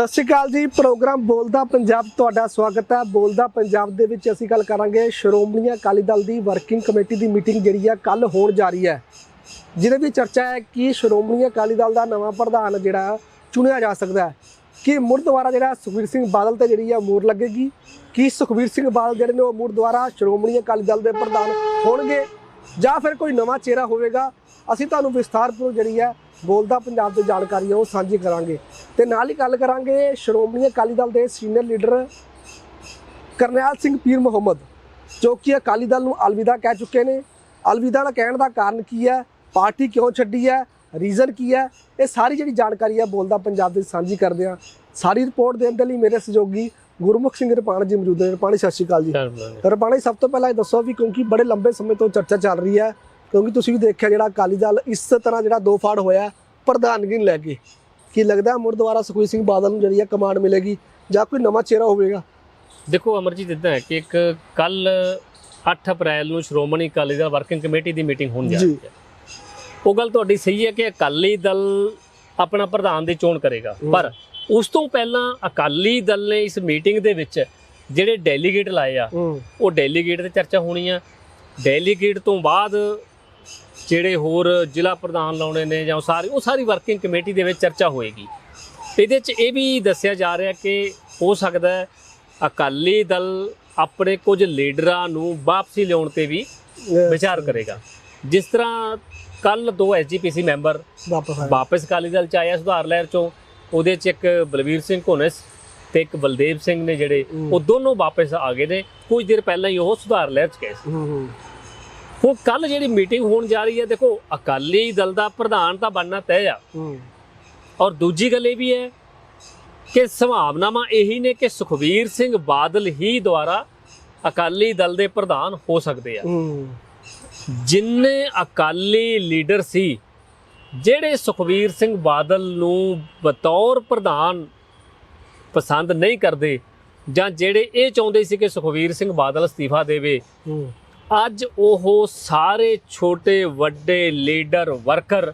ਸਤਿ ਸ਼੍ਰੀ ਅਕਾਲ ਜੀ, ਪ੍ਰੋਗਰਾਮ ਬੋਲਦਾ ਪੰਜਾਬ ਤੁਹਾਡਾ ਸਵਾਗਤ ਹੈ। ਬੋਲਦਾ ਪੰਜਾਬ ਦੇ ਵਿੱਚ ਅਸੀਂ ਗੱਲ ਕਰਾਂਗੇ ਸ਼੍ਰੋਮਣੀ ਅਕਾਲੀ ਦਲ ਦੀ ਵਰਕਿੰਗ ਕਮੇਟੀ ਦੀ ਮੀਟਿੰਗ ਜਿਹੜੀ ਹੈ ਕੱਲ ਹੋਣ ਜਾ ਰਹੀ ਹੈ। ਜਿਹਦੇ ਵਿੱਚ ਚਰਚਾ ਹੈ ਕਿ ਸ਼੍ਰੋਮਣੀ ਅਕਾਲੀ ਦਲ ਦਾ ਨਵਾਂ ਪ੍ਰਧਾਨ ਜਿਹੜਾ ਚੁਣਿਆ ਜਾ ਸਕਦਾ ਹੈ। ਕਿ ਮੁੜ ਦੁਆਰਾ ਜਿਹੜਾ ਸੁਖਬੀਰ ਸਿੰਘ ਬਾਦਲ ਤੇ ਜਿਹੜੀ ਹੈ ਮੋਹਰ ਲੱਗੇਗੀ? ਕਿ ਸੁਖਬੀਰ ਸਿੰਘ ਬਾਦਲ ਜਿਹੜੇ ਨੇ ਉਹ ਮੁੜ ਦੁਆਰਾ ਸ਼੍ਰੋਮਣੀ ਅਕਾਲੀ ਦਲ ਦੇ ਪ੍ਰਧਾਨ ਹੋਣਗੇ? ਜਾਂ ਫਿਰ ਕੋਈ ਨਵਾਂ ਚਿਹਰਾ ਹੋਵੇਗਾ? ਅਸੀਂ ਤੁਹਾਨੂੰ ਵਿਸਥਾਰਪੂਰਵਕ ਜਿਹੜੀ ਹੈ ਬੋਲਦਾ ਪੰਜਾਬ ਤੋਂ ਜਾਣਕਾਰੀ ਉਹ ਸਾਂਝੀ ਕਰਾਂਗੇ। ਤੇ ਨਾਲ ਹੀ ਗੱਲ ਕਰਾਂਗੇ ਸ਼੍ਰੋਮਣੀ ਅਕਾਲੀ ਦਲ ਦੇ ਸੀਨੀਅਰ ਲੀਡਰ ਕਰਨੈਲ ਸਿੰਘ ਪੀਰ ਮੁਹੰਮਦ ਜੋ ਕਿ ਅਕਾਲੀ ਦਲ ਨੂੰ ਅਲਵਿਦਾ ਕਹਿ ਚੁੱਕੇ ਨੇ। ਅਲਵਿਦਾ ਦਾ ਕਹਿਣ ਦਾ ਕਾਰਨ ਕੀ ਹੈ? ਪਾਰਟੀ ਕਿਉਂ ਛੱਡੀ ਹੈ? ਰੀਜ਼ਨ ਕੀ ਹੈ? ਇਹ ਸਾਰੀ ਜਿਹੜੀ ਜਾਣਕਾਰੀ ਹੈ ਬੋਲਦਾ ਪੰਜਾਬ ਦੇ ਸਾਂਝੀ ਕਰਦੇ ਹਾਂ। ਸਾਰੀ ਰਿਪੋਰਟ ਦੇਣ ਦੇ ਲਈ ਮੇਰੇ ਸਹਿਯੋਗੀ ਗੁਰਮੁਖ ਸਿੰਘ ਰਪਾਣ ਜੀ ਮੌਜੂਦ ਨੇ। ਰਪਾਣੀ ਸਤਿ ਸ਼੍ਰੀ ਅਕਾਲ ਜੀ। ਰਪਾਣਾ ਸਭ ਤੋਂ ਪਹਿਲਾਂ ਇਹ ਦੱਸੋ ਵੀ ਕਿਉਂਕਿ ਬੜੇ ਲੰਬੇ ਸਮੇਂ ਤੋਂ ਚਰਚਾ ਚੱਲ ਰਹੀ ਹੈ। ਕਿਉਂਕਿ ਤੁਸੀਂ ਵੀ ਦੇਖਿਆ ਜਿਹੜਾ ਅਕਾਲੀ ਦਲ ਇਸ ਤਰ੍ਹਾਂ ਜਿਹੜਾ ਦੋ ਫਾੜ ਹੋਇਆ ਪ੍ਰਧਾਨਗੀ ਲੈ ਕੇ। ਕੀ ਲੱਗਦਾ ਮੁੜ ਦੁਬਾਰਾ ਸੁਖਬੀਰ ਸਿੰਘ ਬਾਦਲ ਨੂੰ ਜਿਹੜੀ ਹੈ ਕਮਾਂਡ ਮਿਲੇਗੀ ਜਾਂ ਕੋਈ ਨਵਾਂ ਚਿਹਰਾ ਹੋਵੇਗਾ? ਦੇਖੋ ਅਮਰਜੀਤ ਇਦਾਂ ਹੈ ਕਿ ਇੱਕ ਕੱਲ 8 ਅਪ੍ਰੈਲ ਨੂੰ ਸ਼੍ਰੋਮਣੀ ਅਕਾਲੀ ਦਲ ਵਰਕਿੰਗ ਕਮੇਟੀ ਦੀ ਮੀਟਿੰਗ ਹੋਣ ਜਾ। ਰਹੀ ਹੈ। ਉਹ ਗੱਲ ਤੁਹਾਡੀ ਸਹੀ ਹੈ ਕਿ ਅਕਾਲੀ ਦਲ ਆਪਣਾ ਪ੍ਰਧਾਨ ਦੀ ਚੋਣ ਕਰੇਗਾ। ਪਰ ਉਸ ਤੋਂ ਪਹਿਲਾਂ ਅਕਾਲੀ ਦਲ ਨੇ ਇਸ ਮੀਟਿੰਗ ਦੇ ਵਿੱਚ ਜਿਹੜੇ ਡੈਲੀਗੇਟ ਲਾਏ ਆ ਉਹ ਡੈਲੀਗੇਟ ਤੇ ਚਰਚਾ ਹੋਣੀ ਆ। ਡੈਲੀਗੇਟ ਤੋਂ ਬਾਅਦ ਜਿਹੜੇ ਹੋਰ ਜ਼ਿਲ੍ਹਾ ਪ੍ਰਧਾਨ ਲਾਉਣੇ ਨੇ ਜਾਂ ਸਾਰੀ ਉਹ ਸਾਰੀ ਵਰਕਿੰਗ ਕਮੇਟੀ ਦੇ ਵਿੱਚ ਚਰਚਾ ਹੋਏਗੀ। ਇਹਦੇ 'ਚ ਇਹ ਵੀ ਦੱਸਿਆ ਜਾ ਰਿਹਾ ਕਿ ਹੋ ਸਕਦਾ ਹੈ ਅਕਾਲੀ ਦਲ ਆਪਣੇ ਕੁਝ ਲੀਡਰਾਂ ਨੂੰ ਵਾਪਸੀ ਲਿਆਉਣ ਤੇ ਵੀ ਵਿਚਾਰ ਕਰੇਗਾ। ਜਿਸ ਤਰ੍ਹਾਂ ਕੱਲ ਦੋ ਐਸਜੀਪੀਸੀ ਮੈਂਬਰ ਵਾਪਸ ਅਕਾਲੀ ਦਲ ਚ ਆਇਆ ਸੁਧਾਰ ਲਹਿਰ ਚੋਂ ਉਹਦੇ ਚ ਇੱਕ ਬਲਵੀਰ ਸਿੰਘ ਘੁਨਸ ਤੇ ਇੱਕ ਬਲਦੇਵ ਸਿੰਘ ਨੇ ਜਿਹੜੇ। ਉਹ ਦੋਨੋਂ ਵਾਪਸ ਆ ਗਏ ਨੇ। ਕੁਝ ਦਿਨ ਪਹਿਲਾਂ ਹੀ ਉਹ ਸੁਧਾਰ ਲਹਿਰ ਚ ਗਏ ਸੀ। ਹੁਣ ਕੱਲ ਜਿਹੜੀ ਮੀਟਿੰਗ ਹੋਣ ਜਾ ਰਹੀ ਹੈ ਦੇਖੋ ਅਕਾਲੀ ਦਲ ਦਾ ਪ੍ਰਧਾਨ ਤਾਂ ਬਣਨਾ ਤੈਅ ਆ। ਔਰ ਦੂਜੀ ਗੱਲ ਇਹ ਵੀ ਹੈ ਕਿ ਸੰਭਾਵਨਾਵਾਂ ਇਹੀ ਨੇ ਕਿ ਸੁਖਵੀਰ ਸਿੰਘ ਬਾਦਲ ਹੀ ਦੁਆਰਾ ਅਕਾਲੀ ਦਲ ਦੇ ਪ੍ਰਧਾਨ ਹੋ ਸਕਦੇ ਆ। ਜਿੰਨੇ ਅਕਾਲੀ ਲੀਡਰ ਸੀ ਜਿਹੜੇ ਸੁਖਵੀਰ ਸਿੰਘ ਬਾਦਲ ਨੂੰ ਬਤੌਰ ਪ੍ਰਧਾਨ ਪਸੰਦ ਨਹੀਂ ਕਰਦੇ ਜਾਂ ਜਿਹੜੇ ਇਹ ਚਾਹੁੰਦੇ ਸੀ ਕਿ ਸੁਖਵੀਰ ਸਿੰਘ ਬਾਦਲ ਅਸਤੀਫਾ ਦੇਵੇ ਅੱਜ ਉਹ ਸਾਰੇ ਛੋਟੇ ਵੱਡੇ ਲੀਡਰ ਵਰਕਰ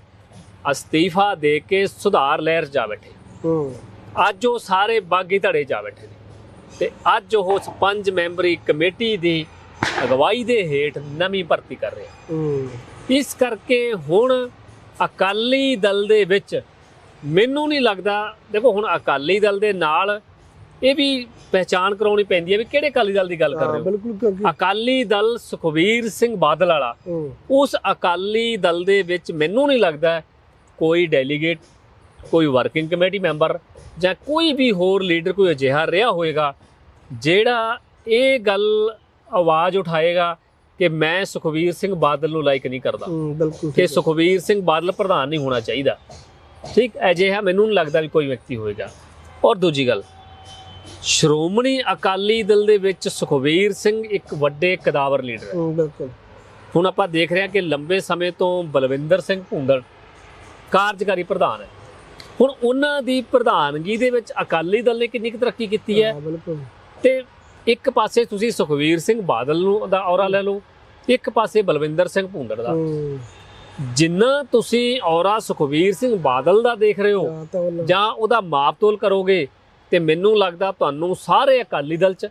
ਅਸਤੀਫਾ ਦੇ ਕੇ ਸੁਧਾਰ ਲਹਿਰ ਜਾ ਬੈਠੇ। ਹੂੰ। ਅੱਜ ਉਹ ਸਾਰੇ ਬਾਗੀ ਧੜੇ ਜਾ ਬੈਠੇ ਨੇ। ਤੇ ਅੱਜ ਉਹ ਪੰਜ ਮੈਂਬਰੀ ਕਮੇਟੀ ਦੀ ਅਗਵਾਈ ਦੇ ਹੇਠ ਨਵੀਂ ਭਰਤੀ ਕਰ ਰਹੇ ਇਸ ਕਰਕੇ ਹੁਣ ਅਕਾਲੀ ਦਲ ਦੇ ਵਿੱਚ ਮੈਨੂੰ ਨਹੀਂ ਲੱਗਦਾ ਦੇਖੋ ਹੁਣ ਅਕਾਲੀ ਦਲ ਦੇ ਨਾਲ ਇਹ ਵੀ ਪਹਿਚਾਣ ਕਰਾਉਣੀ ਪੈਂਦੀ ਹੈ ਵੀ ਕਿਹੜੇ ਅਕਾਲੀ ਦਲ ਦੀ ਗੱਲ ਕਰ ਰਹੇ ਹੋ। ਬਿਲਕੁਲ ਕਿਉਂਕਿ ਅਕਾਲੀ ਦਲ ਸੁਖਵੀਰ ਸਿੰਘ ਬਾਦਲ ਵਾਲਾ ਉਸ ਅਕਾਲੀ ਦਲ ਦੇ ਵਿੱਚ ਮੈਨੂੰ ਨਹੀਂ ਲੱਗਦਾ ਕੋਈ ਡੈਲੀਗੇਟ ਕੋਈ ਵਰਕਿੰਗ ਕਮੇਟੀ ਮੈਂਬਰ ਜਾਂ ਕੋਈ ਵੀ ਹੋਰ ਲੀਡਰ ਕੋਈ ਅਜਿਹਾ ਰਿਹਾ ਹੋਵੇਗਾ ਜਿਹੜਾ ਇਹ ਗੱਲ ਆਵਾਜ਼ ਉਠਾਏਗਾ ਕਿ ਮੈਂ ਸੁਖਵੀਰ ਸਿੰਘ ਬਾਦਲ ਨੂੰ ਲਾਈਕ ਨਹੀਂ ਕਰਦਾ। ਬਿਲਕੁਲ ਕਿ ਸੁਖਵੀਰ ਸਿੰਘ ਬਾਦਲ ਪ੍ਰਧਾਨ ਨਹੀਂ ਹੋਣਾ ਚਾਹੀਦਾ। ਠੀਕ ਅਜਿਹਾ ਮੈਨੂੰ ਨਹੀਂ ਲੱਗਦਾ ਵੀ ਕੋਈ ਵਿਅਕਤੀ ਹੋਵੇਗਾ ਔਰ ਦੂਜੀ ਗੱਲ ਸ਼੍ਰੋਮਣੀ ਅਕਾਲੀ ਦਲ ਦੇ ਵਿੱਚ ਸੁਖਵੀਰ ਸਿੰਘ ਇੱਕ ਵੱਡੇ ਕਦਾਵਰ ਲੀਡਰ ਹੈ। ਬਿਲਕੁਲ। ਹੁਣ ਆਪਾਂ ਦੇਖ ਰਹੇ ਹਾਂ ਕਿ ਲੰਬੇ ਸਮੇਂ ਤੋਂ ਬਲਵਿੰਦਰ ਸਿੰਘ ਭੁੰਦੜ ਕਾਰਜਕਾਰੀ ਪ੍ਰਧਾਨ ਹੈ। ਹੁਣ ਉਹਨਾਂ ਦੀ ਪ੍ਰਧਾਨਗੀ ਦੇ ਵਿੱਚ ਅਕਾਲੀ ਦਲ ਨੇ ਕਿੰਨੀ ਕੁ ਤਰੱਕੀ ਕੀਤੀ ਹੈ? ਬਿਲਕੁਲ। ਤੇ ਇੱਕ ਪਾਸੇ ਤੁਸੀਂ ਸੁਖਵੀਰ ਸਿੰਘ ਬਾਦਲ ਨੂੰ ਦਾ ਔਰਾ ਲੈ ਲਓ ਇੱਕ ਪਾਸੇ ਬਲਵਿੰਦਰ ਸਿੰਘ ਭੁੰਦੜ ਦਾ। ਜਿੰਨਾ ਤੁਸੀਂ ਔਰਾ ਸੁਖਵੀਰ ਸਿੰਘ ਬਾਦਲ ਦਾ ਦੇਖ ਰਹੇ ਹੋ ਜਾਂ ਉਹਦਾ ਮਾਪਤੋਲ ਕਰੋਗੇ ਤੇ ਮੈਨੂੰ ਲੱਗਦਾ ਤੁਹਾਨੂੰ ਸਾਰੇ ਅਕਾਲੀ ਦਲ 'ਚ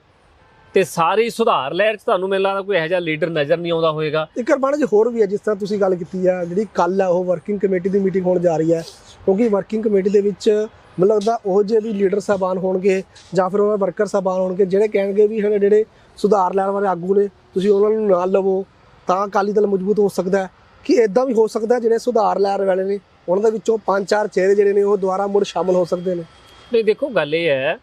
ਤੇ ਸਾਰੀ ਸੁਧਾਰ ਲਹਿਰ 'ਚ ਤੁਹਾਨੂੰ ਮੈਨੂੰ ਲੱਗਦਾ ਕੋਈ ਇਹੋ ਜਿਹਾ ਲੀਡਰ ਨਜ਼ਰ ਨਹੀਂ ਆਉਂਦਾ ਹੋਵੇਗਾ ਇੱਕ ਰਬਾਣਾ ਜੀ ਹੋਰ ਵੀ ਹੈ, ਜਿਸ ਤਰ੍ਹਾਂ ਤੁਸੀਂ ਗੱਲ ਕੀਤੀ ਆ ਜਿਹੜੀ ਕੱਲ ਆ ਉਹ ਵਰਕਿੰਗ ਕਮੇਟੀ ਦੀ ਮੀਟਿੰਗ ਹੋਣ ਜਾ ਰਹੀ ਹੈ। ਕਿਉਂਕਿ ਵਰਕਿੰਗ ਕਮੇਟੀ ਦੇ ਵਿੱਚ ਮੈਨੂੰ ਲੱਗਦਾ ਉਹ ਜੇ ਵੀ ਲੀਡਰ ਸਾਹਿਬਾਨ ਹੋਣਗੇ ਜਾਂ ਫਿਰ ਉਹਨਾਂ ਵਰਕਰ ਸਾਹਿਬਾਨ ਹੋਣਗੇ, ਜਿਹੜੇ ਕਹਿਣਗੇ ਵੀ ਸਾਡੇ ਜਿਹੜੇ ਸੁਧਾਰ ਲੈਣ ਵਾਲੇ ਆਗੂ ਨੇ, ਤੁਸੀਂ ਉਹਨਾਂ ਨੂੰ ਨਾਲ ਲਵੋ, ਤਾਂ ਅਕਾਲੀ ਦਲ ਮਜ਼ਬੂਤ ਹੋ ਸਕਦਾ ਹੈ। ਕਿ ਇਦਾਂ ਵੀ ਹੋ ਸਕਦਾ ਜਿਹੜੇ ਸੁਧਾਰ ਲੈਣ ਵਾਲੇ ਨੇ, ਉਹਨਾਂ ਦੇ ਵਿੱਚੋਂ ਪੰਜ ਚਾਰ ਚਿਹਰੇ ਜਿਹੜੇ ਨੇ, ਉਹ ਦੁਬਾਰਾ ਮੁੜ ਸ਼ਾਮਲ ਹੋ ਸਕਦੇ ਨੇ। ਨਹੀਂ ਦੇਖੋ ਗੱਲ ਇਹ ਹੈ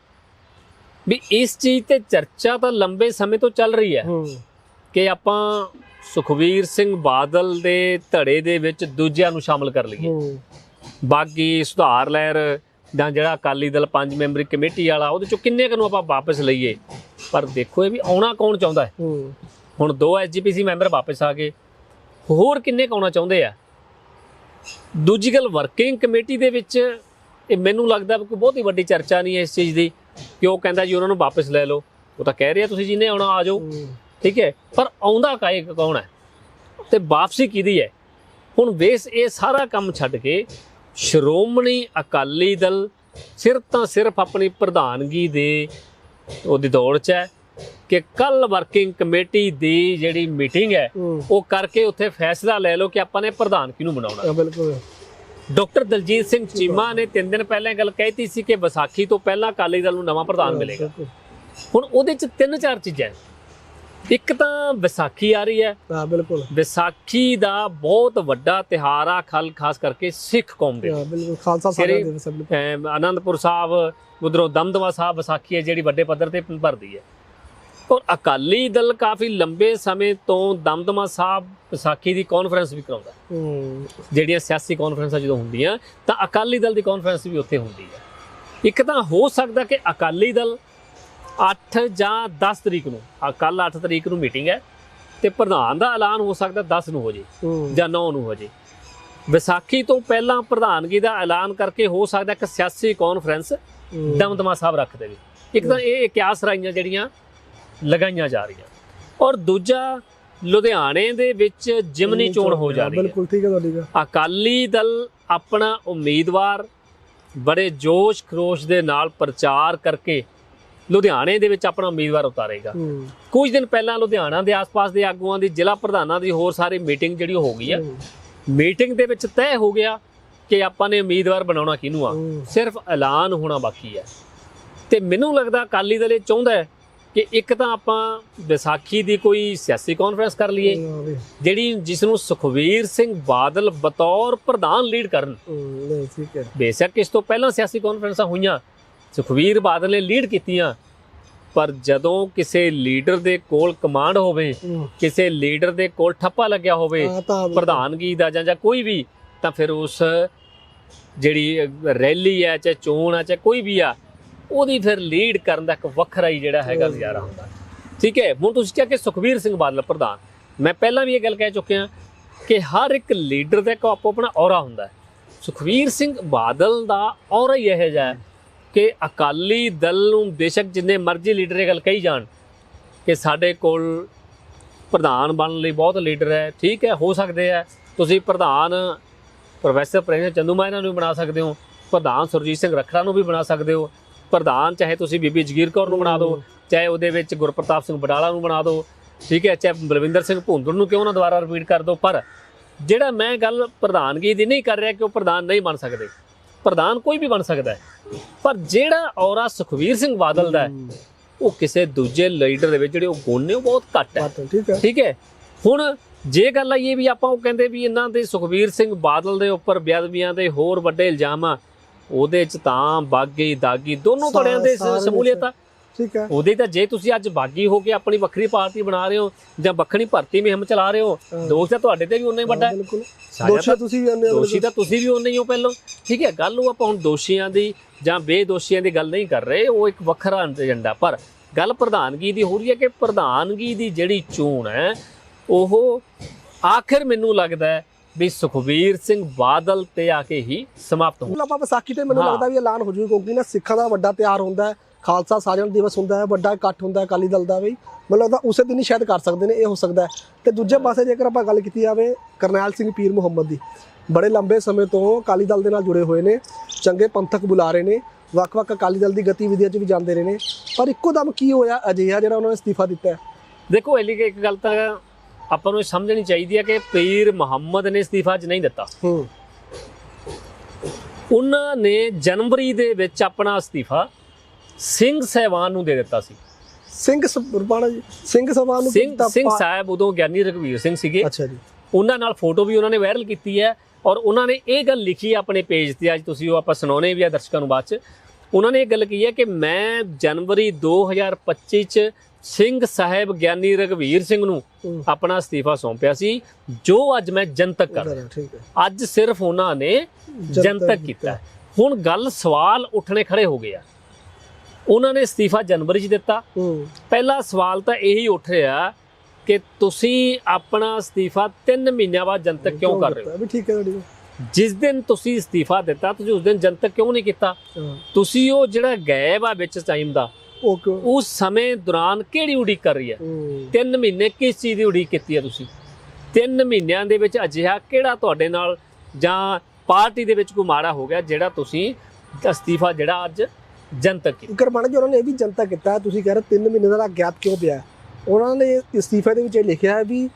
ਵੀ ਇਸ ਚੀਜ਼ ਤੇ ਚਰਚਾ ਤਾਂ ਲੰਬੇ ਸਮੇਂ ਤੋਂ ਚੱਲ ਰਹੀ ਹੈ ਕਿ ਆਪਾਂ ਸੁਖਵੀਰ ਸਿੰਘ ਬਾਦਲ ਦੇ ਧੜੇ ਦੇ ਵਿੱਚ ਦੂਜਿਆਂ ਨੂੰ ਸ਼ਾਮਲ ਕਰ ਲਈਏ। ਬਾਗੀ ਸੁਧਾਰ ਲਹਿਰ ਜਾਂ ਜਿਹੜਾ ਅਕਾਲੀ ਦਲ ਪੰਜ ਮੈਂਬਰੀ ਕਮੇਟੀ ਵਾਲਾ ਉਹਦੇ ਚੋਂ ਕਿੰਨੇ ਨੂੰ ਆਪਾਂ ਵਾਪਸ ਲਈਏ? ਪਰ ਦੇਖੋ ਇਹ ਵੀ ਆਉਣਾ ਕੌਣ ਚਾਹੁੰਦਾ ਹੈ? ਹੁਣ ਦੋ ਐਸਜੀਪੀਸੀ ਮੈਂਬਰ ਵਾਪਸ ਆ ਗਏ। ਹੋਰ ਕਿੰਨੇ ਕੁ ਆਉਣਾ ਚਾਹੁੰਦੇ ਆ? ਦੂਜੀ ਗੱਲ ਵਰਕਿੰਗ ਕਮੇਟੀ ਦੇ ਵਿੱਚ ਇਹ ਮੈਨੂੰ ਲੱਗਦਾ ਵੀ ਕੋਈ ਬਹੁਤੀ ਵੱਡੀ ਚਰਚਾ ਨਹੀਂ ਹੈ ਇਸ ਚੀਜ਼ ਦੀ ਕਿ ਉਹ ਕਹਿੰਦਾ ਜੀ ਉਹਨਾਂ ਨੂੰ ਵਾਪਸ ਲੈ ਲਓ। ਉਹ ਤਾਂ ਕਹਿ ਰਿਹਾ ਤੁਸੀਂ ਜਿਹਨੇ ਆਉਣਾ ਆ ਜਾਓ। ਹੂੰ। ਠੀਕ ਹੈ? ਪਰ ਆਉਂਦਾ ਕਾਏ ਕੌਣ ਹੈ? ਤੇ ਵਾਪਸੀ ਕਿਹਦੀ ਹੈ? ਹੁਣ ਵੇਸ ਇਹ ਸਾਰਾ ਕੰਮ ਛੱਡ ਕੇ ਸ਼੍ਰੋਮਣੀ ਅਕਾਲੀ ਦਲ ਸਿਰਫ ਤਾਂ ਸਿਰਫ ਆਪਣੀ ਪ੍ਰਧਾਨਗੀ ਦੇ ਉਹਦੀ ਦੌੜ 'ਚ ਹੈ ਕਿ ਕੱਲ ਵਰਕਿੰਗ ਕਮੇਟੀ ਦੀ ਜਿਹੜੀ ਮੀਟਿੰਗ ਹੈ ਹੂੰ। ਉਹ ਕਰਕੇ ਉੱਥੇ ਫੈਸਲਾ ਲੈ ਲਓ ਕਿ ਆਪਾਂ ਨੇ ਪ੍ਰਧਾਨ ਕਿਹਨੂੰ ਬਣਾਉਣਾ। ਹਾਂ, ਬਿਲਕੁਲ। ਡਾਕਟਰ ਦਲਜੀਤ ਸਿੰਘ ਚੀਮਾ ਨੇ ਤਿੰਨ ਦਿਨ ਪਹਿਲਾਂ ਗੱਲ ਕਹਿਤੀ ਸੀ ਕਿ ਵਿਸਾਖੀ ਤੋਂ ਪਹਿਲਾਂ ਅਕਾਲੀ ਦਲ ਨੂੰ ਨਵਾਂ ਪ੍ਰਧਾਨ ਮਿਲੇਗਾ। ਹੁਣ ਉਹਦੇ 'ਚ ਤਿੰਨ ਚਾਰ ਚੀਜ਼ਾਂ। ਇੱਕ ਤਾਂ ਵਿਸਾਖੀ ਆ ਰਹੀ ਹੈ। ਹਾਂ ਬਿਲਕੁਲ। ਵਿਸਾਖੀ ਦਾ ਬਹੁਤ ਵੱਡਾ ਤਿਹਾਰ ਆ ਖਲ ਖਾਸ ਕਰਕੇ ਸਿੱਖ ਕੌਮ ਦੇ ਹਾਂ ਬਿਲਕੁਲ ਖਾਲਸਾ ਹੈ ਬਿਲਕੁਲ ਅਮ ਆਨੰਦਪੁਰ ਸਾਹਿਬ ਉਧਰੋਂ ਦਮਦਮਾ ਸਾਹਿਬ ਵਿਸਾਖੀ ਹੈ ਜਿਹੜੀ ਵੱਡੇ ਪੱਧਰ ਤੇ ਭਰਦੀ ਹੈ। ਔਰ ਅਕਾਲੀ ਦਲ ਕਾਫੀ ਲੰਬੇ ਸਮੇਂ ਤੋਂ ਦਮਦਮਾ ਸਾਹਿਬ ਵਿਸਾਖੀ ਦੀ ਕਾਨਫਰੰਸ ਵੀ ਕਰਾਉਂਦਾ। ਜਿਹੜੀਆਂ ਸਿਆਸੀ ਕਾਨਫਰੰਸਾਂ ਜਦੋਂ ਹੁੰਦੀਆਂ ਤਾਂ ਅਕਾਲੀ ਦਲ ਦੀ ਕਾਨਫਰੰਸ ਵੀ ਉੱਥੇ ਹੁੰਦੀ ਹੈ। ਇੱਕ ਤਾਂ ਹੋ ਸਕਦਾ ਕਿ ਅਕਾਲੀ ਦਲ 8 ਜਾਂ 10 ਤਰੀਕ ਨੂੰ ਕੱਲ 8 ਤਰੀਕ ਨੂੰ ਮੀਟਿੰਗ ਹੈ ਤੇ ਪ੍ਰਧਾਨ ਦਾ ਐਲਾਨ ਹੋ ਸਕਦਾ 10 ਨੂੰ ਹੋ ਜੇ ਜਾਂ 9 ਨੂੰ ਹੋ ਜੇ। ਵਿਸਾਖੀ ਤੋਂ ਪਹਿਲਾਂ ਪ੍ਰਧਾਨਗੀ ਦਾ ਐਲਾਨ ਕਰਕੇ ਹੋ ਸਕਦਾ ਇੱਕ ਸਿਆਸੀ ਕਾਨਫਰੰਸ। ਦਮਦਮਾ ਸਾਹਿਬ ਰੱਖ ਦੇਵੇ। ਇੱਕ ਤਾਂ ਇਹ ਇਕਿਆਸ ਰਾਈਆਂ ਜਿਹੜੀਆਂ ਲਗਾਈਆਂ ਜਾ ਰਹੀਆਂ। ਔਰ ਦੂਜਾ ਲੁਧਿਆਣੇ ਦੇ ਵਿੱਚ ਜਿਮਨੀ ਚੋਣ ਹੋ ਜਾ ਰਹੀ ਹੈ। ਬਿਲਕੁਲ ਠੀਕ ਹੈ ਤੁਹਾਡੀ ਗੱਲ। ਅਕਾਲੀ ਦਲ ਆਪਣਾ ਉਮੀਦਵਾਰ ਬੜੇ ਜੋਸ਼ ਖਰੋਸ਼ ਦੇ ਨਾਲ ਪ੍ਰਚਾਰ ਕਰਕੇ ਲੁਧਿਆਣੇ ਦੇ ਵਿੱਚ ਆਪਣਾ ਉਮੀਦਵਾਰ ਉਤਾਰੇਗਾ। ਕੁਝ ਦਿਨ ਪਹਿਲਾਂ ਲੁਧਿਆਣਾ ਦੇ ਆਸ-ਪਾਸ ਦੇ ਆਗੂਆਂ ਦੀ ਜ਼ਿਲ੍ਹਾ ਪ੍ਰਧਾਨਾਂ ਦੀ ਹੋਰ ਸਾਰੀ ਮੀਟਿੰਗ ਜਿਹੜੀ ਹੋ ਗਈ ਆ ਮੀਟਿੰਗ ਦੇ ਵਿੱਚ ਤੈਅ ਹੋ ਗਿਆ ਕਿ ਆਪਾਂ ਨੇ ਉਮੀਦਵਾਰ ਬਣਾਉਣਾ ਕਿਹਨੂੰ ਆ। ਸਿਰਫ ਐਲਾਨ ਹੋਣਾ ਬਾਕੀ ਹੈ ਤੇ ਮੈਨੂੰ ਲੱਗਦਾ ਅਕਾਲੀ ਦਲ ਇਹ ਚਾਹੁੰਦਾ ਹੈ ਕਿ ਇੱਕ ਤਾਂ ਆਪਾਂ ਵਿਸਾਖੀ ਦੀ ਕੋਈ ਸਿਆਸੀ ਕਾਨਫਰੰਸ ਕਰ ਲਈਏ ਜਿਹੜੀ ਜਿਸ ਨੂੰ ਸੁਖਵੀਰ ਸਿੰਘ ਬਾਦਲ ਬਤੌਰ ਪ੍ਰਧਾਨ ਲੀਡ ਕਰਨ। ਨਹੀਂ ਠੀਕ ਹੈ। ਬੇਸ਼ੱਕ ਇਸ ਤੋਂ ਪਹਿਲਾਂ ਸਿਆਸੀ ਕਾਨਫਰੰਸਾਂ ਹੋਈਆਂ ਸੁਖਵੀਰ ਬਾਦਲ ਨੇ ਲੀਡ ਕੀਤੀਆਂ ਪਰ ਜਦੋਂ ਕਿਸੇ ਲੀਡਰ ਦੇ ਕੋਲ ਕਮਾਂਡ ਹੋਵੇ। ਕਿਸੇ ਲੀਡਰ ਦੇ ਕੋਲ ਠੱਪਾ ਲੱਗਿਆ ਹੋਵੇ ਪ੍ਰਧਾਨਗੀ ਦਾ ਜਾਂ ਜਾਂ ਕੋਈ ਵੀ ਤਾਂ ਫਿਰ ਉਸ ਜਿਹੜੀ ਰੈਲੀ ਹੈ ਚਾਹੇ ਚੋਣ ਹੈ ਚਾਹੇ ਕੋਈ ਵੀ ਆ ਉਹਦੀ ਫਿਰ ਲੀਡ ਕਰਨ ਦਾ ਇੱਕ ਵੱਖਰਾ ਹੀ ਜਿਹੜਾ ਹੈਗਾ ਨਜ਼ਾਰਾ ਹੁੰਦਾ। ਠੀਕ ਹੈ ਹੁਣ ਤੁਸੀਂ ਕਿਹਾ ਕਿ ਸੁਖਵੀਰ ਸਿੰਘ ਬਾਦਲ ਪ੍ਰਧਾਨ। ਮੈਂ ਪਹਿਲਾਂ ਵੀ ਇਹ ਗੱਲ ਕਹਿ ਚੁੱਕਿਆ ਕਿ ਹਰ ਇੱਕ ਲੀਡਰ ਦਾ ਇੱਕ ਆਪੋ ਆਪਣਾ ਔਰਾ ਹੁੰਦਾ ਹੈ। ਸੁਖਵੀਰ ਸਿੰਘ ਬਾਦਲ ਦਾ ਔਰਾ ਹੀ ਇਹ ਜਿਹਾ ਹੈ ਕਿ ਅਕਾਲੀ ਦਲ ਨੂੰ ਬੇਸ਼ੱਕ ਜਿੰਨੇ ਮਰਜ਼ੀ ਲੀਡਰ ਇਹ ਗੱਲ ਕਹੀ ਜਾਣ ਕਿ ਸਾਡੇ ਕੋਲ ਪ੍ਰਧਾਨ ਬਣਨ ਲਈ ਬਹੁਤ ਲੀਡਰ ਹੈ। ਠੀਕ ਹੈ ਹੋ ਸਕਦੇ ਆ ਤੁਸੀਂ ਪ੍ਰਧਾਨ ਪ੍ਰੋਫੈਸਰ ਪ੍ਰੇਮ ਚੰਦੂਮਾ ਇਹਨਾਂ ਨੂੰ ਵੀ ਬਣਾ ਸਕਦੇ ਹੋ ਪ੍ਰਧਾਨ ਸੁਰਜੀਤ ਸਿੰਘ ਰੱਖੜਾ ਨੂੰ ਵੀ ਬਣਾ ਸਕਦੇ ਹੋ। ਪ੍ਰਧਾਨ ਚਾਹੇ ਤੁਸੀਂ ਬੀਬੀ ਜਗੀਰ ਕੌਰ ਨੂੰ ਬਣਾ ਦਿਓ ਚਾਹੇ ਉਹਦੇ ਵਿੱਚ ਗੁਰਪ੍ਰਤਾਪ ਸਿੰਘ ਬਡਾਲਾ ਨੂੰ ਬਣਾ ਦਿਓ ਠੀਕ ਹੈ ਚਾਹੇ ਬਲਵਿੰਦਰ ਸਿੰਘ ਭੁੰਦੜ ਨੂੰ ਕਿਉਂ ਨਾ ਦੁਬਾਰਾ ਰਿਪੀਟ ਕਰ ਦਿਓ ਪਰ ਜਿਹੜਾ ਮੈਂ ਗੱਲ ਪ੍ਰਧਾਨਗੀ ਦੀ ਨਹੀਂ ਕਰ ਰਿਹਾ ਕਿ ਉਹ ਪ੍ਰਧਾਨ ਨਹੀਂ ਬਣ ਸਕਦੇ। ਪ੍ਰਧਾਨ ਕੋਈ ਵੀ ਬਣ ਸਕਦਾ ਹੈ। ਪਰ ਜਿਹੜਾ ਔਰਾ ਸੁਖਵੀਰ ਸਿੰਘ ਬਾਦਲ ਦਾ ਉਹ ਕਿਸੇ ਦੂਜੇ ਲੀਡਰ ਦੇ ਵਿੱਚ ਜਿਹੜੇ ਉਹ ਗੁਣ ਨੇ ਉਹ ਬਹੁਤ ਘੱਟ ਹੈ, ਠੀਕ ਹੈ। ਠੀਕ ਹੈ। ਹੁਣ ਜੇ ਗੱਲ ਆਈਏ ਵੀ ਆਪਾਂ ਉਹ ਕਹਿੰਦੇ ਵੀ ਇਹਨਾਂ ਦੇ ਸੁਖਵੀਰ ਸਿੰਘ ਬਾਦਲ ਦੇ ਉੱਪਰ ਬੇਅਦਬੀਆਂ ਦੇ ਹੋਰ ਵੱਡੇ ਇਲਜ਼ਾਮ ਆ ਉਹਦੇ ਚ ਤਾਂ ਬਾਗੀ ਦਾਗੀ ਦੋਨੋਂ ਧੜਿਆਂ ਦੇ ਸ਼ਮੂਲੀਅਤ। ਆ ਠੀਕ ਹੈ। ਉਹਦੇ ਤਾਂ ਜੇ ਤੁਸੀਂ ਅੱਜ ਬਾਗੀ ਹੋ ਕੇ ਆਪਣੀ ਵੱਖਰੀ ਪਾਰਟੀ ਬਣਾ ਰਹੇ ਹੋ ਜਾਂ ਵੱਖਰੀ ਭਰਤੀ ਮੁਹਿੰਮ ਚਲਾ ਰਹੇ ਹੋ। ਦੋਸ਼ ਤਾਂ ਤੁਹਾਡੇ ਤੇ ਵੀ ਉਨਾ ਹੀ ਵੱਡਾ ਹੈ। ਦੋਸ਼ੀ ਤਾਂ ਤੁਸੀਂ ਵੀ ਹੋ। ਦੋਸ਼ੀ ਤਾਂ ਤੁਸੀਂ ਵੀ ਉਨੇ ਹੀ ਹੋ ਪਹਿਲਾਂ। ਠੀਕ ਹੈ ਗੱਲ ਉਹ ਆਪਾਂ ਹੁਣ ਦੋਸ਼ੀਆਂ ਦੀ ਜਾਂ ਬੇਦੋਸ਼ੀਆਂ ਦੀ ਗੱਲ ਨਹੀਂ ਕਰ ਰਹੇ ਉਹ ਇੱਕ ਵੱਖਰਾ ਏਜੰਡਾ। ਪਰ ਗੱਲ ਪ੍ਰਧਾਨਗੀ ਦੀ ਹੋ ਰਹੀ ਹੈ ਕਿ ਪ੍ਰਧਾਨਗੀ ਦੀ ਜਿਹੜੀ ਚੋਣ ਹੈ ਉਹ ਆਖਿਰ ਮੈਨੂੰ ਲੱਗਦਾ ਹੈ ਵੀ ਸੁਖਵੀਰ ਸਿੰਘ ਬਾਦਲ ਤੇ ਆ ਕੇ ਹੀ ਸਮਾਪਤ ਹੋ ਆਪਾਂ ਵਿਸਾਖੀ ਤੇ ਮੈਨੂੰ। ਲੱਗਦਾ ਵੀ ਐਲਾਨ ਹੋ ਜੂ ਕਿਉਂਕਿ ਨਾ ਸਿੱਖਾਂ ਦਾ ਵੱਡਾ ਤਿਉਹਾਰ ਹੁੰਦਾ ਹੈ ਖਾਲਸਾ ਸਾਜਣ ਦਿਵਸ ਹੁੰਦਾ ਹੈ ਵੱਡਾ ਇਕੱਠ ਹੁੰਦਾ ਹੈ ਅਕਾਲੀ ਦਲ ਦਾ ਵੀ। ਮੈਨੂੰ ਲੱਗਦਾ ਉਸੇ ਦਿਨ ਹੀ ਸ਼ਾਇਦ ਕਰ ਸਕਦੇ ਨੇ ਇਹ ਹੋ ਸਕਦਾ ਹੈ। ਤੇ ਦੂਜੇ ਪਾਸੇ ਜੇਕਰ ਆਪਾਂ ਗੱਲ ਕੀਤੀ ਜਾਵੇ ਕਰਨੈਲ ਸਿੰਘ ਪੀਰ ਮੁਹੰਮਦ ਦੀ। ਬੜੇ ਲੰਬੇ ਸਮੇਂ ਤੋਂ ਅਕਾਲੀ ਦਲ ਦੇ ਨਾਲ ਜੁੜੇ ਹੋਏ ਨੇ ਚੰਗੇ ਪੰਥਕ ਬੁਲਾਰੇ ਨੇ ਵੱਖ-ਵੱਖ ਅਕਾਲੀ ਦਲ ਦੀ ਗਤੀਵਿਧੀਆਂ 'ਚ ਵੀ ਜਾਂਦੇ ਰਹੇ ਨੇ। ਪਰ ਇੱਕੋ ਦਮ ਕੀ ਹੋਇਆ ਅਜਿਹਾ ਜਿਹੜਾ ਉਹਨਾਂ ਨੇ ਅਸਤੀਫਾ ਦਿੱਤਾ ਦੇਖੋ ਇਹ ਲਈ ਇੱਕ ਗੱਲ ਤਾਂ ਆਪਾਂ ਨੂੰ ਇਹ ਸਮਝਣੀ ਚਾਹੀਦੀ ਹੈ ਕਿ ਪੀਰ ਮੁਹੰਮਦ ਨੇ ਅਸਤੀਫਾ ਜ ਨਹੀਂ ਦਿੱਤਾ। ਹੂੰ। ਉਹਨਾਂ ਨੇ ਜਨਵਰੀ ਦੇ ਵਿੱਚ ਆਪਣਾ ਅਸਤੀਫਾ ਸਿੰਘ ਸਹਿਬਾਨ ਨੂੰ ਦੇ ਦਿੱਤਾ ਸੀ। ਸਿੰਘ ਰੁਪਾਣਾ ਜੀ ਸਿੰਘ ਸਭਾ ਨੂੰ ਸਿੰਘ ਸਿੰਘ ਸਾਹਿਬ ਉਦੋਂ ਗਿਆਨੀ ਰਘਵੀਰ ਸਿੰਘ ਸੀਗੇ। ਅੱਛਾ ਜੀ। ਉਹਨਾਂ ਨਾਲ ਫੋਟੋ ਵੀ ਉਹਨਾਂ ਨੇ ਵਾਇਰਲ ਕੀਤੀ ਹੈ ਔਰ ਉਹਨਾਂ ਨੇ ਇਹ ਗੱਲ ਲਿਖੀ ਹੈ ਆਪਣੇ ਪੇਜ ਤੇ ਅੱਜ ਤੁਸੀਂ ਉਹ ਆਪਾਂ ਸੁਣਾਉਣੇ ਵੀ ਆ ਦਰਸ਼ਕਾਂ ਨੂੰ ਬਾਅਦ ਚ। ਉਹਨਾਂ ਨੇ ਇਹ ਗੱਲ ਕਹੀ ਹੈ ਕਿ ਮੈਂ ਜਨਵਰੀ 2025 ਚ ਸਿੰਘ ਸਾਹਿਬ ਗਿਆਨੀ ਰਘਵੀਰ ਸਿੰਘ ਨੂੰ। ਆਪਣਾ ਅਸਤੀਫਾ ਸੌਂਪਿਆ ਸੀ ਜੋ ਅੱਜ ਮੈਂ ਜਨਤਕ ਕਰ ਰਿਹਾ। ਠੀਕ ਹੈ। ਅੱਜ ਸਿਰਫ ਉਹਨਾਂ ਨੇ ਜਨਤਕ ਕੀਤਾ। ਹੁਣ ਗੱਲ ਸਵਾਲ ਉੱਠਣੇ ਖੜੇ ਹੋ ਗਏ ਆ। ਉਹਨਾਂ ਨੇ ਅਸਤੀਫਾ ਜਨਵਰੀ 'ਚ ਦਿੱਤਾ। ਪਹਿਲਾ ਸਵਾਲ ਤਾਂ ਇਹੀ ਉੱਠ ਰਿਹਾ ਕਿ ਤੁਸੀਂ ਆਪਣਾ ਅਸਤੀਫਾ 3 ਮਹੀਨਿਆਂ ਬਾਅਦ ਜਨਤਕ ਕਿਉਂ ਕਰ ਰਹੇ ਹੋ? ਵੀ ਠੀਕ ਹੈ ਤੁਹਾਡੀ। ਜਿਸ ਦਿਨ ਤੁਸੀਂ ਅਸਤੀਫਾ ਦਿੱਤਾ ਤੁਸੀਂ ਉਸ ਦਿਨ ਜਨਤਕ ਕਿਉਂ ਨਹੀਂ ਕੀਤਾ? ਤੁਸੀਂ ਉਹ ਜਿਹੜਾ ਗਾਇਬ ਆ ਵਿੱਚ ਟਾਈਮ ਦਾ ਉਹ ਕਿਉਂ ਉਸ ਸਮੇਂ ਦੌਰਾਨ ਕਿਹੜੀ ਉਡੀਕ ਕਰ ਰਹੀ ਹੈ? 3 ਮਹੀਨੇ ਕਿਸ ਚੀਜ਼ ਦੀ ਉਡੀਕ ਕੀਤੀ ਹੈ ਤੁਸੀਂ? 3 ਮਹੀਨਿਆਂ ਦੇ ਵਿੱਚ ਅਜਿਹਾ ਕਿਹੜਾ ਤੁਹਾਡੇ ਨਾਲ ਜਾਂ ਪਾਰਟੀ ਦੇ ਵਿੱਚ ਕੋਈ ਮਾੜਾ ਹੋ ਗਿਆ ਜਿਹੜਾ ਤੁਸੀਂ ਅਸਤੀਫਾ ਜਿਹੜਾ ਅੱਜ ਜਨਤਕ ਕੀਤਾ? ਕਰਮਣ ਜੀ ਉਹਨਾਂ ਨੇ ਇਹ ਵੀ ਜਨਤਾ ਕੀਤਾ ਤੁਸੀਂ ਕਹਿ ਰਹੇ 3 ਮਹੀਨੇ ਦਾ ਗੈਪ ਕਿਉਂ ਪਿਆ? ਉਹਨਾਂ ਨੇ ਇਸਤੀਫੇ ਦੇ ਵਿੱਚ ਇਹ ਲਿਖਿਆ ਹੈ ਵੀ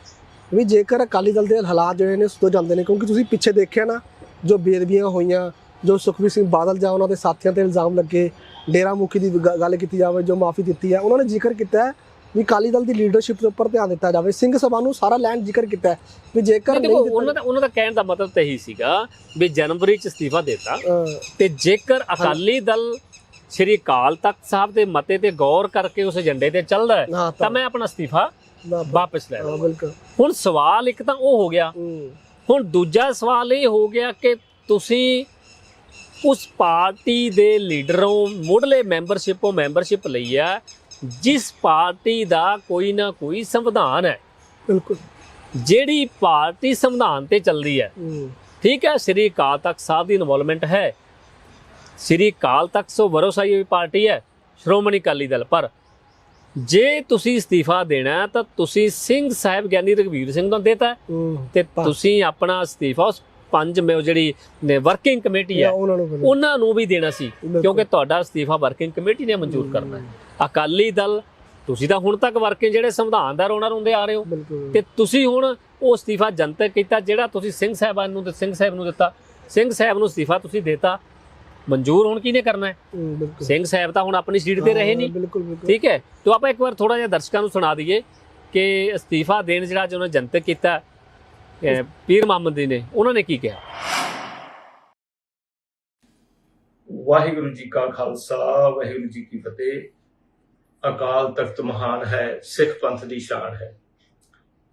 ਵੀ ਜੇਕਰ ਅਕਾਲੀ ਦਲ ਦੇ ਹਾਲਾਤ ਜਿਹੜੇ ਨੇ ਸੁਧਰ ਜਾਂਦੇ ਨੇ ਕਿਉਂਕਿ ਤੁਸੀਂ ਪਿੱਛੇ ਦੇਖਿਆ ਨਾ ਜੋ ਬੇਦਬੀਆਂ ਹੋਈਆਂ ਜੋ ਸੁਖਬੀਰ ਸਿੰਘ ਬਾਦਲ ਜਾਂ ਉਹਨਾਂ ਦੇ ਸਾਥੀਆਂ ਤੇ ਇਲਜ਼ਾਮ ਲੱਗੇ ਡੇਰਾ ਮੁਖੀ ਦੀ ਗੱਲ ਕੀਤੀ ਜਾਵੇ ਜੋ ਮਾਫੀ ਦਿੱਤੀ ਹੈ ਉਹਨਾਂ ਨੇ ਜ਼ਿਕਰ ਕੀਤਾ ਹੈ ਵੀ ਅਕਾਲੀ ਦਲ ਦੀ ਲੀਡਰਸ਼ਿਪ ਦੇ ਉੱਪਰ ਧਿਆਨ ਦਿੱਤਾ ਜਾਵੇ। ਸਿੰਘ ਸਭਾ ਨੂੰ ਸਾਰਾ ਲੈਂਡ ਜ਼ਿਕਰ ਕੀਤਾ ਹੈ ਵੀ ਜੇਕਰ ਨਹੀਂ, ਉਹਨਾਂ ਦਾ ਉਹਨਾਂ ਦਾ ਕਹਿਣ ਦਾ ਮਤਲਬ ਤਾਂ ਇਹੀ ਸੀਗਾ ਵੀ ਜਨਵਰੀ ਚ ਅਸਤੀਫਾ ਦਿੱਤਾ। ਤੇ ਜੇਕਰ ਅਕਾਲੀ ਦਲ ਸ਼੍ਰੀ ਅਕਾਲ ਤਖਤ ਸਾਹਿਬ ਦੇ ਮਤੇ ਤੇ ਗੌਰ ਕਰਕੇ ਉਸ ਏਜੰਡੇ ਤੇ ਚੱਲਦਾ ਹੈ ਤਾਂ ਮੈਂ ਆਪਣਾ ਅਸਤੀਫਾ ਵਾਪਸ ਲੈ ਲਵਾਂ ਬਿਲਕੁਲ। ਹੁਣ ਸਵਾਲ ਇੱਕ ਤਾਂ ਉਹ ਹੋ ਗਿਆ। ਹੁਣ ਦੂਜਾ ਸਵਾਲ ਇਹ ਹੋ ਗਿਆ ਕਿ ਤੁਸੀਂ ਉਸ ਪਾਰਟੀ ਦੇ ਲੀਡਰੋਂ ਮੁੱਢਲੇ ਮੈਂਬਰਸ਼ਿਪੋਂ ਮੈਂਬਰਸ਼ਿਪ ਲਈ ਹੈ ਜਿਸ ਪਾਰਟੀ ਦਾ ਕੋਈ ਨਾ ਕੋਈ ਸੰਵਿਧਾਨ ਹੈ। ਬਿਲਕੁਲ। ਜਿਹੜੀ ਪਾਰਟੀ ਸੰਵਿਧਾਨ ਤੇ ਚੱਲਦੀ ਹੈ। ਠੀਕ ਹੈ ਸ੍ਰੀ ਅਕਾਲ ਤਖਤ ਸਾਹਿਬ ਦੀ ਇਨਵੋਲਵਮੈਂਟ ਹੈ। ਸ੍ਰੀ ਅਕਾਲ ਤਖਤ ਸੋ ਭਰੋਸਾਈ ਹੋਈ ਪਾਰਟੀ ਹੈ ਸ਼੍ਰੋਮਣੀ ਅਕਾਲੀ ਦਲ। ਪਰ ਜੇ ਤੁਸੀਂ ਅਸਤੀਫਾ ਦੇਣਾ ਤਾਂ ਤੁਸੀਂ ਸਿੰਘ ਸਾਹਿਬ ਗਿਆਨੀ ਰਘਵੀਰ ਸਿੰਘ ਨੂੰ ਦੇਤਾ ਤੇ ਤੁਸੀਂ ਆਪਣਾ ਅਸਤੀਫਾ ਉਸ ਪੰਜ ਮੈਂ ਜਿਹੜੀ ਵਰਕਿੰਗ ਕਮੇਟੀ ਹੈ ਉਹਨਾਂ ਨੂੰ ਨੂੰ ਵੀ ਦੇਣਾ ਸੀ। ਕਿਉਂਕਿ ਤੁਹਾਡਾ ਅਸਤੀਫਾ ਵਰਕਿੰਗ ਕਮੇਟੀ ਨੇ ਮਨਜ਼ੂਰ ਕਰਨਾ ਹੈ। ਅਕਾਲੀ ਦਲ ਤੁਸੀਂ ਤਾਂ ਹੁਣ ਤੱਕ ਵਰਕਿੰਗ ਜਿਹੜੇ ਸੰਵਿਧਾਨ ਰੋਣਾ ਰੋਂਦੇ ਆ ਰਹੇ ਹੋ। ਤੇ ਤੁਸੀਂ ਹੁਣ ਉਹ ਅਸਤੀਫਾ ਜਨਤਕ ਕੀਤਾ ਜਿਹੜਾ ਤੁਸੀਂ ਸਿੰਘ ਸਾਹਿਬਾਨ ਨੂੰ ਤੇ ਸਿੰਘ ਸਾਹਿਬ ਨੂੰ ਦਿੱਤਾ। ਸਿੰਘ ਸਾਹਿਬ ਨੂੰ ਅਸਤੀਫਾ ਤੁਸੀਂ ਦਿੱਤਾ। ਮਨਜ਼ੂਰ ਹੁਣ ਕਿਹਨੇ ਕਰਨਾ ਹੈ? ਸਿੰਘ ਸਾਹਿਬ ਤਾਂ ਹੁਣ ਆਪਣੀ ਸੀਟ ਤੇ ਰਹੇ ਨਹੀਂ। ਠੀਕ ਹੈ? ਤੋਂ ਆਪਾਂ ਇੱਕ ਵਾਰ ਥੋੜਾ ਜਿਹਾ ਦਰਸ਼ਕਾਂ ਨੂੰ ਸੁਣਾ ਦਈਏ ਕਿ ਅਸਤੀਫਾ ਦੇਣ ਜਿਹੜਾ ਅੱਜ ਉਹਨਾਂ ਜਨਤਕ ਕੀਤਾ ਪੀਰ ਮੁਹੰਮਦ ਜੀ ਨੇ, ਉਹਨਾਂ ਨੇ ਕੀ ਕਿਹਾ? ਵਾਹਿਗੁਰੂ ਜੀ ਕਾ ਖਾਲਸਾ, ਵਾਹਿਗੁਰੂ ਜੀ ਕੀ ਫਤਿਹ। ਅਕਾਲ ਤਖਤ ਮਹਾਨ ਹੈ, ਸਿੱਖ ਪੰਥ ਦੀ ਸ਼ਾਨ ਹੈ।